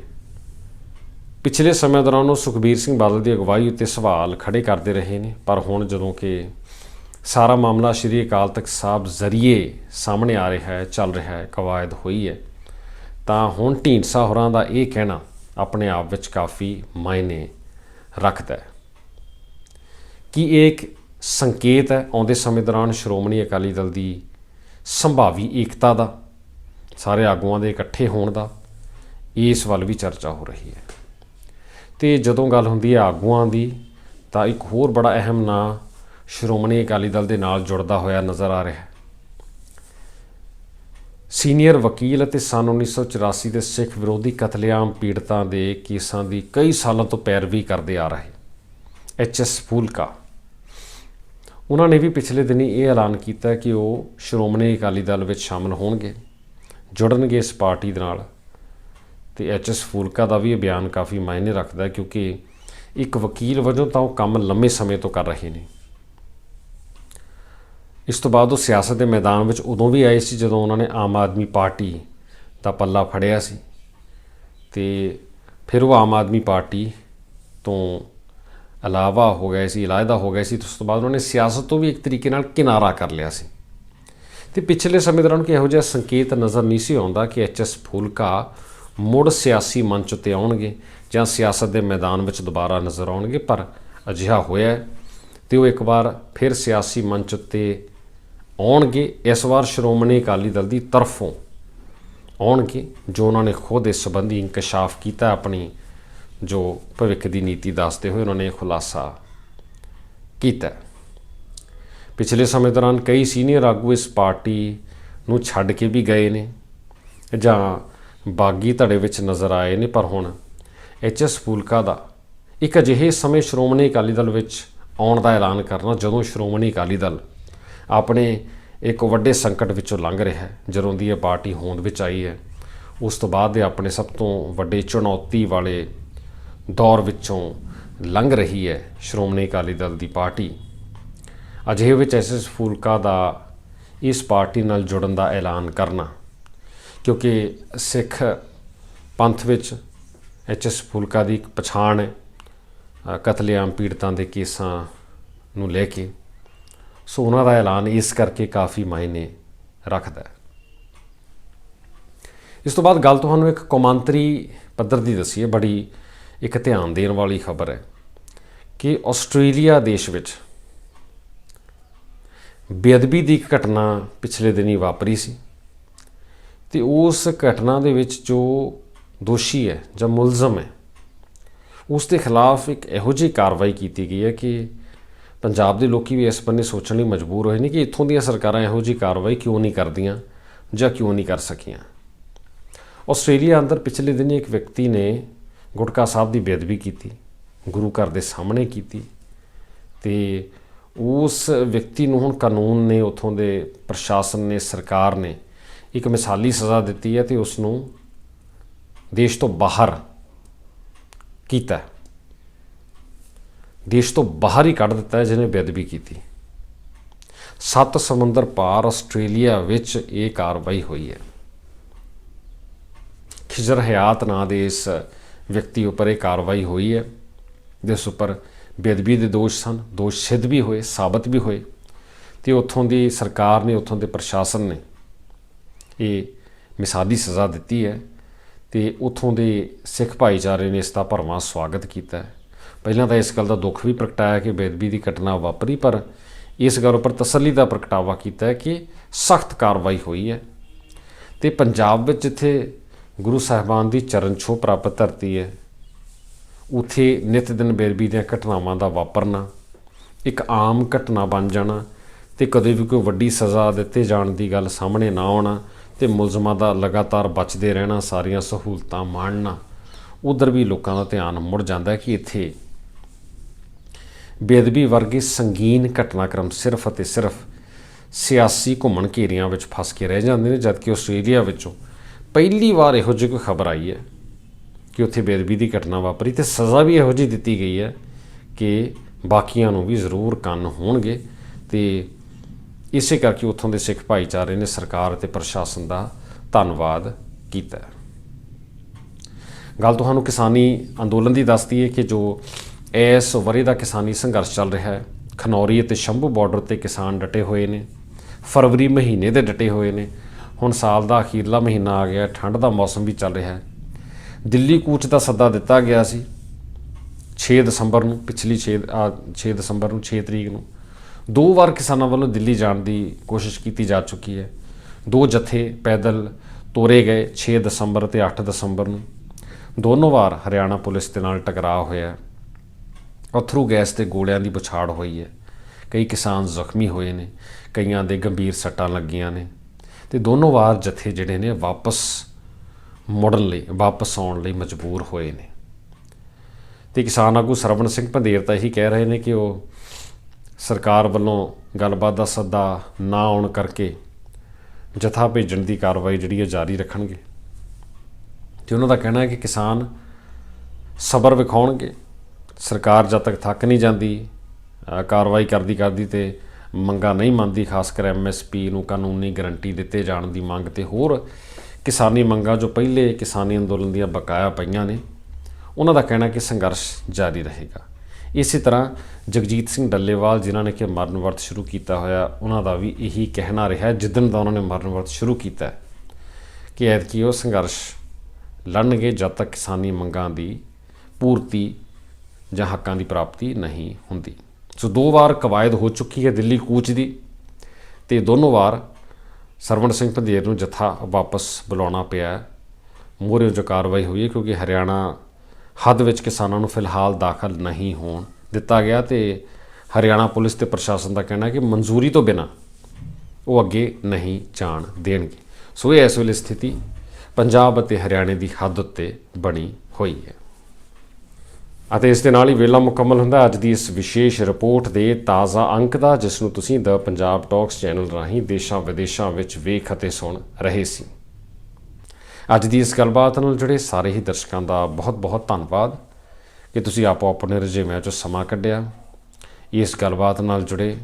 ਪਿਛਲੇ ਸਮੇਂ ਦੌਰਾਨ ਉਹ ਸੁਖਬੀਰ ਸਿੰਘ ਬਾਦਲ ਦੀ ਅਗਵਾਈ ਉੱਤੇ ਸਵਾਲ ਖੜੇ ਕਰਦੇ ਰਹੇ ਨੇ, ਪਰ ਹੁਣ ਜਦੋਂ ਕਿ ਸਾਰਾ ਮਾਮਲਾ ਸ਼੍ਰੀ ਅਕਾਲ ਤਖਤ ਸਾਹਿਬ ਜ਼ਰੀਏ ਸਾਹਮਣੇ ਆ ਰਿਹਾ ਹੈ, ਚੱਲ ਰਿਹਾ ਹੈ, ਕਵਾਇਦ ਹੋਈ ਹੈ, ਤਾਂ ਹੁਣ ਢੀਂਡਸਾ ਹੋਰਾਂ ਦਾ ਇਹ ਕਹਿਣਾ ਆਪਣੇ ਆਪ ਵਿੱਚ ਕਾਫੀ ਮਾਇਨੇ ਰੱਖਦਾ ਹੈ ਕਿ ਇਹ ਇੱਕ ਸੰਕੇਤ ਹੈ, ਆਉਂਦੇ ਸਮੇਂ ਦੌਰਾਨ ਸ਼੍ਰੋਮਣੀ ਅਕਾਲੀ ਦਲ ਦੀ ਸੰਭਾਵੀ ਏਕਤਾ ਦਾ, ਸਾਰੇ ਆਗੂਆਂ ਦੇ ਇਕੱਠੇ ਹੋਣ ਦਾ, ਇਸ ਵੱਲ ਵੀ ਚਰਚਾ ਹੋ ਰਹੀ ਹੈ। ਤੇ ਜਦੋਂ ਗੱਲ ਹੁੰਦੀ ਹੈ ਆਗੂਆਂ ਦੀ, ਤਾਂ ਇੱਕ ਹੋਰ ਬੜਾ ਅਹਿਮ ਨਾਂ ਸ਼੍ਰੋਮਣੀ ਅਕਾਲੀ ਦਲ ਦੇ ਨਾਲ ਜੁੜਦਾ ਹੋਇਆ ਨਜ਼ਰ ਆ ਰਿਹਾ ਹੈ। ਸੀਨੀਅਰ ਵਕੀਲ ਅਤੇ ਸਨ 1984 ਦੇ ਸਿੱਖ ਵਿਰੋਧੀ ਕਤਲੇਆਮ ਪੀੜਤਾਂ ਦੇ ਕੇਸਾਂ ਦੀ ਕਈ ਸਾਲਾਂ ਤੋਂ ਪੈਰਵੀ ਕਰਦੇ ਆ ਰਹੇ ਐਚ ਐਸ ਫੂਲਕਾ। ਉਹਨਾਂ ਨੇ ਵੀ ਪਿਛਲੇ ਦਿਨੀ ਇਹ ਐਲਾਨ ਕੀਤਾ ਕਿ ਉਹ ਸ਼੍ਰੋਮਣੀ ਅਕਾਲੀ ਦਲ ਵਿੱਚ ਸ਼ਾਮਲ ਹੋਣਗੇ, ਜੁੜਨਗੇ ਇਸ ਪਾਰਟੀ ਦੇ ਨਾਲ। ਤੇ ਐਚ ਐਸ ਫੂਲਕਾ ਦਾ ਵੀ ਇਹ ਬਿਆਨ ਕਾਫੀ ਮਾਇਨੇ ਰੱਖਦਾ ਹੈ ਕਿਉਂਕਿ ਇੱਕ ਵਕੀਲ ਵਜੋਂ ਤਾਂ ਉਹ ਕੰਮ ਲੰਮੇ ਸਮੇਂ ਤੋਂ ਕਰ ਰਹੇ ਨੇ। ਇਸ ਤੋਂ ਬਾਅਦ ਉਹ ਸਿਆਸਤ ਦੇ ਮੈਦਾਨ ਵਿੱਚ ਉਦੋਂ ਵੀ ਆਏ ਸੀ ਜਦੋਂ ਉਹਨਾਂ ਨੇ ਆਮ ਆਦਮੀ ਪਾਰਟੀ ਦਾ ਪੱਲਾ ਫੜਿਆ ਸੀ ਤੇ ਫਿਰ ਉਹ ਆਮ ਆਦਮੀ ਪਾਰਟੀ ਤੋਂ ਇਲਾਵਾ ਹੋ ਗਏ ਸੀ ਇਲਾਇਦਾ ਹੋ ਗਏ ਸੀ ਤੇ ਉਸ ਤੋਂ ਬਾਅਦ ਉਹਨਾਂ ਨੇ ਸਿਆਸਤ ਤੋਂ ਵੀ ਇੱਕ ਤਰੀਕੇ ਨਾਲ ਕਿਨਾਰਾ ਕਰ ਲਿਆ ਸੀ। ਤੇ ਪਿਛਲੇ ਸਮੇਂ ਦੌਰਾਨ ਕਿ ਇਹੋ ਜਿਹਾ ਸੰਕੇਤ ਨਜ਼ਰ ਨਹੀਂ ਸੀ ਆਉਂਦਾ ਕਿ ਐਚਐਸ ਫੂਲਕਾ ਮੁੜ ਸਿਆਸੀ ਮੰਚ ਉੱਤੇ ਆਉਣਗੇ ਜਾਂ ਸਿਆਸਤ ਦੇ ਮੈਦਾਨ ਵਿੱਚ ਦੁਬਾਰਾ ਨਜ਼ਰ ਆਉਣਗੇ, ਪਰ ਅਜਿਹਾ ਹੋਇਆ ਹੈ ਤੇ ਉਹ ਇੱਕ ਵਾਰ ਫਿਰ ਸਿਆਸੀ ਮੰਚ ਉੱਤੇ ਆਉਣਗੇ। ਇਸ ਵਾਰ ਸ਼੍ਰੋਮਣੀ ਅਕਾਲੀ ਦਲ ਦੀ ਤਰਫੋਂ ਆਉਣਗੇ, ਜੋ ਉਹਨਾਂ ਨੇ ਖੁਦ ਇਸ ਸੰਬੰਧੀ ਇੰਕਸ਼ਾਫ ਕੀਤਾ ਆਪਣੀ ਜੋ ਭਵਿੱਖ ਦੀ ਨੀਤੀ ਦੱਸਦੇ ਹੋਏ ਉਹਨਾਂ ਨੇ ਖੁਲਾਸਾ ਕੀਤਾ ਪਿਛਲੇ ਸਮੇਂ ਦੌਰਾਨ ਕਈ ਸੀਨੀਅਰ ਆਗੂ ਇਸ ਪਾਰਟੀ ਨੂੰ ਛੱਡ ਕੇ ਵੀ ਗਏ ਨੇ ਜਾਂ ਬਾਗੀ ਧੜੇ ਵਿੱਚ ਨਜ਼ਰ ਆਏ ਨੇ, ਪਰ ਹੁਣ ਐਚਐਸ ਫੂਲਕਾ ਦਾ ਇੱਕ ਅਜਿਹੇ ਸਮੇਂ ਸ਼੍ਰੋਮਣੀ ਅਕਾਲੀ ਦਲ ਵਿੱਚ ਆਉਣ ਦਾ ਐਲਾਨ ਕਰਨਾ ਜਦੋਂ ਸ਼੍ਰੋਮਣੀ ਅਕਾਲੀ ਦਲ ਆਪਣੇ ਇੱਕ ਵੱਡੇ ਸੰਕਟ ਵਿੱਚੋਂ ਲੰਘ ਰਿਹਾ ਹੈ, ਜਦੋਂ ਦੀ ਇਹ ਪਾਰਟੀ ਹੋਂਦ ਵਿੱਚ ਆਈ ਹੈ, ਉਸ ਤੋਂ ਬਾਅਦ ਇਹ ਆਪਣੇ ਸਭ ਤੋਂ ਵੱਡੇ ਚੁਣੌਤੀ ਵਾਲੇ ਦੌਰ ਵਿੱਚੋਂ ਲੰਘ ਰਹੀ ਹੈ ਸ਼੍ਰੋਮਣੀ ਅਕਾਲੀ ਦਲ ਦੀ ਪਾਰਟੀ। ਅਜਿਹੇ ਵਿੱਚ ਐਸਐਸ ਫੂਲਕਾ ਦਾ ਇਸ ਪਾਰਟੀ ਨਾਲ ਜੁੜਨ ਦਾ ਐਲਾਨ ਕਰਨਾ ਕਿਉਂਕਿ ਸਿੱਖ ਪੰਥ ਵਿੱਚ ਐਚਐਸ ਫੂਲਕਾ ਦੀ ਇੱਕ ਪਛਾਣ ਹੈ ਕਤਲੇਆਮ ਪੀੜਤਾਂ ਦੇ ਕੇਸਾਂ ਨੂੰ ਲੈ ਕੇ। ਸੋ ਉਹਨਾਂ ਦਾ ਐਲਾਨ ਇਸ ਕਰਕੇ ਕਾਫੀ ਮਾਇਨੇ ਰੱਖਦਾ ਹੈ। ਇਸ ਤੋਂ ਬਾਅਦ ਗੱਲ ਤੁਹਾਨੂੰ ਇੱਕ ਕੌਮਾਂਤਰੀ ਪੱਧਰ ਦੀ ਦੱਸੀ ਹੈ ਬੜੀ ਇੱਕ ਧਿਆਨ ਦੇਣ ਵਾਲੀ ਖਬਰ ਹੈ ਕਿ ਆਸਟ੍ਰੇਲੀਆ ਦੇਸ਼ ਵਿੱਚ ਬੇਅਦਬੀ ਦੀ ਇੱਕ ਘਟਨਾ ਪਿਛਲੇ ਦਿਨੀ ਵਾਪਰੀ ਸੀ। ਤੇ ਉਸ ਘਟਨਾ ਦੇ ਵਿੱਚ ਜੋ ਦੋਸ਼ੀ ਹੈ ਜਾਂ ਮੁਲਜ਼ਮ ਹੈ, ਉਸ ਦੇ ਖਿਲਾਫ ਇੱਕ ਇਹੋ ਜਿਹੀ ਕਾਰਵਾਈ ਕੀਤੀ ਗਈ ਹੈ ਕਿ ਪੰਜਾਬ ਦੇ ਲੋਕੀ ਵੀ ਇਸ ਬੰਨੇ ਸੋਚਣ ਲਈ ਮਜਬੂਰ ਹੋਏ ਨੇ ਕਿ ਇੱਥੋਂ ਦੀਆਂ ਸਰਕਾਰਾਂ ਇਹੋ ਜਿਹੀ ਕਾਰਵਾਈ ਕਿਉਂ ਨਹੀਂ ਕਰਦੀਆਂ ਜਾਂ ਕਿਉਂ ਨਹੀਂ ਕਰ ਸਕੀਆਂ। ਆਸਟ੍ਰੇਲੀਆ ਅੰਦਰ ਪਿਛਲੇ ਦਿਨੀ ਇੱਕ ਵਿਅਕਤੀ ਨੇ ਗੁਟਕਾ ਸਾਹਿਬ ਦੀ ਬੇਅਦਬੀ ਕੀਤੀ, ਗੁਰੂ ਘਰ ਦੇ ਸਾਹਮਣੇ ਕੀਤੀ ਤੇ ਉਸ ਵਿਅਕਤੀ ਨੂੰ ਹੁਣ ਕਾਨੂੰਨ ਨੇ ਉਥੋਂ ਦੇ ਪ੍ਰਸ਼ਾਸਨ ਨੇ, ਸਰਕਾਰ ਨੇ ਇੱਕ ਮਿਸਾਲੀ ਸਜ਼ਾ ਦਿੱਤੀ ਹੈ ਤੇ ਉਸ ਨੂੰ ਦੇਸ਼ ਤੋਂ ਬਾਹਰ ਕੀਤਾ ਦੇਸ਼ ਤੋਂ ਬਾਹਰ ਹੀ ਕੱਢ ਦਿੱਤਾ ਜਿਹਨੇ ਬੇਅਦਬੀ ਕੀਤੀ। ਸੱਤ ਸਮੁੰਦਰ ਪਾਰ ਆਸਟ੍ਰੇਲੀਆ ਵਿੱਚ ਇਹ ਕਾਰਵਾਈ ਹੋਈ ਹੈ। ਖਿਜ਼ਰ ਹਯਾਤ ਨਾਂ ਦੇ ਇਸ ਵਿਅਕਤੀ ਉੱਪਰ ਇਹ ਕਾਰਵਾਈ ਹੋਈ ਹੈ। ਜਿਸ ਉੱਪਰ ਬੇਅਦਬੀ ਦੇ ਦੋਸ਼ ਸਨ, ਦੋਸ਼ ਸਿੱਧ ਵੀ ਹੋਏ, ਸਾਬਤ ਵੀ ਹੋਏ। ਤੇ ਉੱਥੋਂ ਦੀ ਸਰਕਾਰ ਨੇ, ਉੱਥੋਂ ਦੇ ਪ੍ਰਸ਼ਾਸਨ ਨੇ ਇਹ ਮਿਸਾਲੀ ਸਜ਼ਾ ਦਿੱਤੀ ਹੈ ਤੇ ਉਥੋਂ ਦੇ ਸਿੱਖ ਭਾਈਚਾਰੇ ਨੇ ਇਸ ਦਾ ਭਰਵਾਂ ਸਵਾਗਤ ਕੀਤਾ ਪਹਿਲਾਂ ਤਾਂ ਇਸ ਗੱਲ ਦਾ ਦੁੱਖ ਵੀ ਪ੍ਰਗਟਾਇਆ ਕਿ ਬੇਦਬੀ ਦੀ ਘਟਨਾ ਵਾਪਰੀ, ਪਰ ਇਸ ਗੱਲ ਉੱਪਰ ਤਸੱਲੀ ਦਾ ਪ੍ਰਗਟਾਵਾ ਕੀਤਾ ਕਿ ਸਖਤ ਕਾਰਵਾਈ ਹੋਈ ਹੈ। ਤੇ ਪੰਜਾਬ ਵਿੱਚ ਜਿੱਥੇ ਗੁਰੂ ਸਾਹਿਬਾਨ ਦੀ ਚਰਨ ਛੋਹ ਪ੍ਰਾਪਤ ਧਰਤੀ ਹੈ, ਉਥੇ ਨਿਤ ਦਿਨ ਬੇਦਬੀ ਦੀਆਂ ਘਟਨਾਵਾਂ ਦਾ ਵਾਪਰਨਾ, ਇੱਕ ਆਮ ਘਟਨਾ ਬਣ ਜਾਣਾ ਤੇ ਕਦੇ ਵੀ ਕੋਈ ਵੱਡੀ ਸਜ਼ਾ ਦਿੱਤੇ ਜਾਣ ਦੀ ਗੱਲ ਸਾਹਮਣੇ ਨਾ ਆਉਣਾ ਤੇ ਮੁਲਜ਼ਮਾਂ ਦਾ ਲਗਾਤਾਰ ਬਚਦੇ ਰਹਿਣਾ, ਸਾਰੀਆਂ ਸਹੂਲਤਾਂ ਮਾਣਨਾ, ਉਧਰ ਵੀ ਲੋਕਾਂ ਦਾ ਧਿਆਨ ਮੁੜ ਜਾਂਦਾ ਹੈ ਕਿ ਇੱਥੇ ਬੇਅਦਬੀ ਵਰਗੇ ਸੰਗੀਨ ਘਟਨਾਕ੍ਰਮ ਸਿਰਫ ਅਤੇ ਸਿਰਫ ਸਿਆਸੀ ਘੁੰਮਣ ਘੇਰੀਆਂ ਵਿੱਚ ਫਸ ਕੇ ਰਹਿ ਜਾਂਦੇ ਨੇ, ਜਦਕਿ ਆਸਟ੍ਰੇਲੀਆ ਵਿੱਚੋਂ ਪਹਿਲੀ ਵਾਰ ਇਹੋ ਜਿਹੀ ਕੋਈ ਖਬਰ ਆਈ ਹੈ ਕਿ ਉੱਥੇ ਬੇਅਦਬੀ ਦੀ ਘਟਨਾ ਵਾਪਰੀ ਤੇ ਸਜ਼ਾ ਵੀ ਇਹੋ ਜਿਹੀ ਦਿੱਤੀ ਗਈ ਹੈ ਕਿ ਬਾਕੀਆਂ ਨੂੰ ਵੀ ਜ਼ਰੂਰ ਕੰਨ ਹੋਣਗੇ ਤੇ ਇਸੇ ਕਰਕੇ ਉੱਥੋਂ ਦੇ ਸਿੱਖ ਭਾਈਚਾਰੇ ਨੇ ਸਰਕਾਰ ਅਤੇ ਪ੍ਰਸ਼ਾਸਨ ਦਾ ਧੰਨਵਾਦ ਕੀਤਾ। ਗੱਲ ਤੁਹਾਨੂੰ ਕਿਸਾਨੀ ਅੰਦੋਲਨ ਦੀ ਦੱਸਦੀ ਹੈ ਕਿ ਜੋ ਇਸ ਵਰੇ ਦਾ ਕਿਸਾਨੀ ਸੰਘਰਸ਼ ਚੱਲ ਰਿਹਾ ਹੈ, ਖਨੌਰੀ ਅਤੇ ਸ਼ੰਭੂ ਬਾਰਡਰ ਤੇ ਕਿਸਾਨ ਡਟੇ ਹੋਏ ਨੇ, ਫਰਵਰੀ ਮਹੀਨੇ ਦੇ ਡਟੇ ਹੋਏ ਨੇ, ਹੁਣ ਸਾਲ ਦਾ ਅਖੀਰਲਾ ਮਹੀਨਾ ਆ ਗਿਆ, ਠੰਡ ਦਾ ਮੌਸਮ ਵੀ ਚੱਲ ਰਿਹਾ ਹੈ। ਦਿੱਲੀ ਕੂਚ ਦਾ ਸੱਦਾ ਦਿੱਤਾ ਗਿਆ ਸੀ 6 ਦਸੰਬਰ ਨੂੰ, ਪਿਛਲੀ 6 ਆ 6 ਦਸੰਬਰ ਨੂੰ 6 ਤਰੀਕ ਨੂੰ। ਦੋ ਵਾਰ ਕਿਸਾਨਾਂ ਵੱਲੋਂ ਦਿੱਲੀ ਜਾਣ ਦੀ ਕੋਸ਼ਿਸ਼ ਕੀਤੀ ਜਾ ਚੁੱਕੀ ਹੈ। ਦੋ ਜਥੇ ਪੈਦਲ ਤੋਰੇ ਗਏ 6 ਦਸੰਬਰ ਤੇ 8 ਦਸੰਬਰ ਨੂੰ। ਦੋਨੋਂ ਵਾਰ ਹਰਿਆਣਾ ਪੁਲਿਸ ਦੇ ਨਾਲ ਟਕਰਾਅ ਹੋਇਆ ਅਥਰੂ ਗੈਸ ਤੇ ਗੋਲਿਆਂ ਦੀ ਬੁਛਾੜ ਹੋਈ ਹੈ। ਕਈ ਕਿਸਾਨ ਜ਼ਖਮੀ ਹੋਏ ਨੇ, ਕਈਆਂ ਦੇ ਗੰਭੀਰ ਸੱਟਾਂ ਲੱਗੀਆਂ ਨੇ ਤੇ ਦੋਨੋਂ ਵਾਰ ਜਥੇ ਜਿਹੜੇ ਨੇ ਵਾਪਸ ਮੁੜਨ ਲਈ, ਵਾਪਸ ਆਉਣ ਲਈ ਮਜਬੂਰ ਹੋਏ ਨੇ। ਤੇ ਕਿਸਾਨ ਆਗੂ ਸਰਵਣ ਸਿੰਘ ਪੰਧੇਰ ਤਾਂ ਇਹੀ ਕਹਿ ਰਹੇ ਨੇ ਕਿ ਉਹ ਸਰਕਾਰ ਵੱਲੋਂ ਗੱਲਬਾਤ ਦਾ ਸੱਦਾ ਨਾ ਆਉਣ ਕਰਕੇ ਜਥਾ ਭੇਜਣ ਦੀ ਕਾਰਵਾਈ ਜਿਹੜੀ ਹੈ ਜਾਰੀ ਰੱਖਣਗੇ। ਤੇ ਉਹਨਾਂ ਦਾ ਕਹਿਣਾ ਹੈ ਕਿ ਕਿਸਾਨ ਸਬਰ ਵਿਖਾਉਣਗੇ। ਸਰਕਾਰ ਜਦ ਤੱਕ ਥੱਕ ਨਹੀਂ ਜਾਂਦੀ ਕਾਰਵਾਈ ਕਰਦੀ ਕਰਦੀ ਤੇ ਮੰਗਾਂ ਨਹੀਂ ਮੰਨਦੀ, ਖਾਸ ਕਰ ਐਮਐਸਪੀ ਨੂੰ ਕਾਨੂੰਨੀ ਗਰੰਟੀ ਦਿੱਤੇ ਜਾਣ ਦੀ ਮੰਗ ਤੇ ਹੋਰ ਕਿਸਾਨੀ ਮੰਗਾਂ ਜੋ ਪਹਿਲੇ ਕਿਸਾਨੀ ਅੰਦੋਲਨ ਦੀਆਂ ਬਕਾਇਆ ਪਈਆਂ ਨੇ, ਉਹਨਾਂ ਦਾ ਕਹਿਣਾ ਕਿ ਸੰਘਰਸ਼ ਜਾਰੀ ਰਹੇਗਾ। ਇਸੇ ਤਰ੍ਹਾਂ ਜਗਜੀਤ ਸਿੰਘ ਡੱਲੇਵਾਲ, ਜਿਨ੍ਹਾਂ ਨੇ ਕਿ ਮਰਨ ਵਰਤ ਸ਼ੁਰੂ ਕੀਤਾ ਹੋਇਆ, ਉਹਨਾਂ ਦਾ ਵੀ ਇਹੀ ਕਹਿਣਾ ਰਿਹਾ ਜਿੱਦਣ ਦਾ ਉਹਨਾਂ ਨੇ ਮਰਨ ਵਰਤ ਸ਼ੁਰੂ ਕੀਤਾ ਕਿ ਐਤਕੀ ਉਹ ਸੰਘਰਸ਼ ਲੜਨਗੇ ਜਦ ਤੱਕ ਕਿਸਾਨੀ ਮੰਗਾਂ ਦੀ ਪੂਰਤੀ ਜਾਂ ਹੱਕਾਂ ਦੀ ਪ੍ਰਾਪਤੀ ਨਹੀਂ ਹੁੰਦੀ। ਸੋ ਦੋ ਵਾਰ ਕਵਾਇਦ ਹੋ ਚੁੱਕੀ ਹੈ ਦਿੱਲੀ ਕੂਚ ਦੀ ਤੇ ਦੋਨੋਂ ਵਾਰ ਸਰਵਣ ਸਿੰਘ ਪੰਧੇਰ ਨੂੰ ਜਥਾ ਵਾਪਸ ਬੁਲਾਉਣਾ ਪਿਆ ਮੂਹਰੇ ਜੋ ਕਾਰਵਾਈ ਹੋਈ ਹੈ, ਕਿਉਂਕਿ ਹਰਿਆਣਾ ਹੱਦ ਵਿੱਚ ਕਿਸਾਨਾਂ ਨੂੰ ਫਿਲਹਾਲ ਦਾਖਲ ਨਹੀਂ ਹੋਣ ਦਿੱਤਾ ਗਿਆ ਤੇ ਹਰਿਆਣਾ ਪੁਲਿਸ ਤੇ ਪ੍ਰਸ਼ਾਸਨ ਦਾ ਕਹਿਣਾ ਹੈ ਕਿ ਮਨਜ਼ੂਰੀ ਤੋਂ ਬਿਨਾ ਉਹ ਅੱਗੇ ਨਹੀਂ ਜਾਣ ਦੇਣਗੇ। ਸੋ ਇਹ ਇਸ ਵੇਲੇ ਸਥਿਤੀ ਪੰਜਾਬ ਅਤੇ ਹਰਿਆਣੇ ਦੀ ਹੱਦ ਉੱਤੇ ਬਣੀ ਹੋਈ ਹੈ। ਅਤੇ ਇਸ ਦੇ ਨਾਲ ਹੀ ਵੇਲਾ ਮੁਕੰਮਲ ਹੁੰਦਾ ਅੱਜ ਦੀ ਇਸ ਵਿਸ਼ੇਸ਼ ਰਿਪੋਰਟ ਦੇ ਤਾਜ਼ਾ ਅੰਕ ਦਾ, ਜਿਸ ਨੂੰ ਤੁਸੀਂ ਦ ਪੰਜਾਬ ਟਾਕਸ ਚੈਨਲ ਰਾਹੀਂ ਦੇਸ਼ਾਂ ਵਿਦੇਸ਼ਾਂ ਵਿੱਚ ਵੇਖ ਅਤੇ ਸੁਣ ਰਹੇ ਸੀ। ਅੱਜ ਦੀ ਇਸ ਗੱਲਬਾਤ ਨਾਲ ਜੁੜੇ ਸਾਰੇ ਹੀ ਦਰਸ਼ਕਾਂ ਦਾ ਬਹੁਤ-ਬਹੁਤ ਧੰਨਵਾਦ ਕਿ ਤੁਸੀਂ ਆਪੋ ਆਪਣੇ ਰੁਝੇਵਿਆਂ 'ਚੋਂ ਸਮਾਂ ਕੱਢਿਆ। ਇਸ ਗੱਲਬਾਤ ਨਾਲ ਜੁੜੇ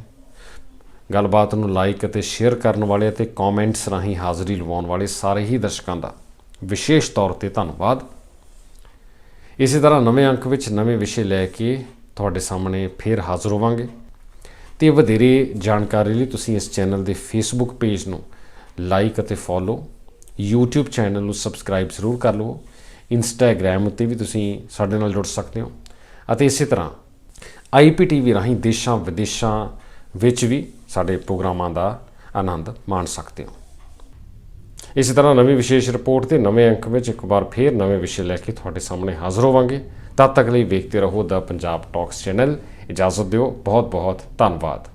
ਗੱਲਬਾਤ ਨੂੰ ਲਾਈਕ ਅਤੇ ਸ਼ੇਅਰ ਕਰਨ ਵਾਲੇ ਅਤੇ ਕਮੈਂਟਸ ਰਾਹੀਂ ਹਾਜ਼ਰੀ ਲਵਾਉਣ ਵਾਲੇ ਸਾਰੇ ਹੀ ਦਰਸ਼ਕਾਂ ਦਾ ਵਿਸ਼ੇਸ਼ ਤੌਰ ਤੇ ਧੰਨਵਾਦ। ਇਸੇ ਤਰ੍ਹਾਂ ਨਵੇਂ ਅੰਕ ਵਿੱਚ ਨਵੇਂ ਵਿਸ਼ੇ ਲੈ ਕੇ ਤੁਹਾਡੇ ਸਾਹਮਣੇ ਫੇਰ ਹਾਜ਼ਰ ਹੋਵਾਂਗੇ। ਤੇ ਵਧੇਰੇ ਜਾਣਕਾਰੀ ਲਈ ਤੁਸੀਂ ਇਸ ਚੈਨਲ ਦੇ ਫੇਸਬੁੱਕ ਪੇਜ ਨੂੰ ਲਾਈਕ ਅਤੇ ਫੋਲੋ YouTube ਚੈਨਲ ਨੂੰ ਸਬਸਕ੍ਰਾਈਬ ਜ਼ਰੂਰ ਕਰ ਲਵੋ। ਇੰਸਟਾਗ੍ਰam ਉੱਤੇ ਵੀ ਤੁਸੀਂ ਸਾਡੇ ਨਾਲ ਜੁੜ ਸਕਦੇ ਹੋ। ਅਤੇ ਇਸੇ ਤਰ੍ਹਾਂ IPTV ਰਾਹੀਂ ਦੇਸ਼ਾਂ ਵਿਦੇਸ਼ਾਂ ਵਿੱਚ ਵੀ ਸਾਡੇ ਪ੍ਰੋਗਰਾਮਾਂ ਦਾ ਆਨੰਦ ਮਾਣ ਸਕਦੇ ਹੋ। ਇਸੇ ਤਰ੍ਹਾਂ ਨਵੀਂ ਵਿਸ਼ੇਸ਼ ਰਿਪੋਰਟ ਤੇ ਨਵੇਂ ਅੰਕ ਵਿੱਚ ਇੱਕ ਵਾਰ ਫੇਰ ਨਵੇਂ ਵਿਸ਼ੇ ਲੈ ਕੇ ਤੁਹਾਡੇ ਸਾਹਮਣੇ ਹਾਜ਼ਰ ਹੋਵਾਂਗੇ। ਤਦ ਤੱਕ ਲਈ ਵੇਖਦੇ ਰਹੋ ਦਾ ਪੰਜਾਬ ਟਾਕਸ ਚੈਨਲ ਇਜਾਜ਼ਤ ਦਿਓ। ਬਹੁਤ ਬਹੁਤ ਧੰਨਵਾਦ।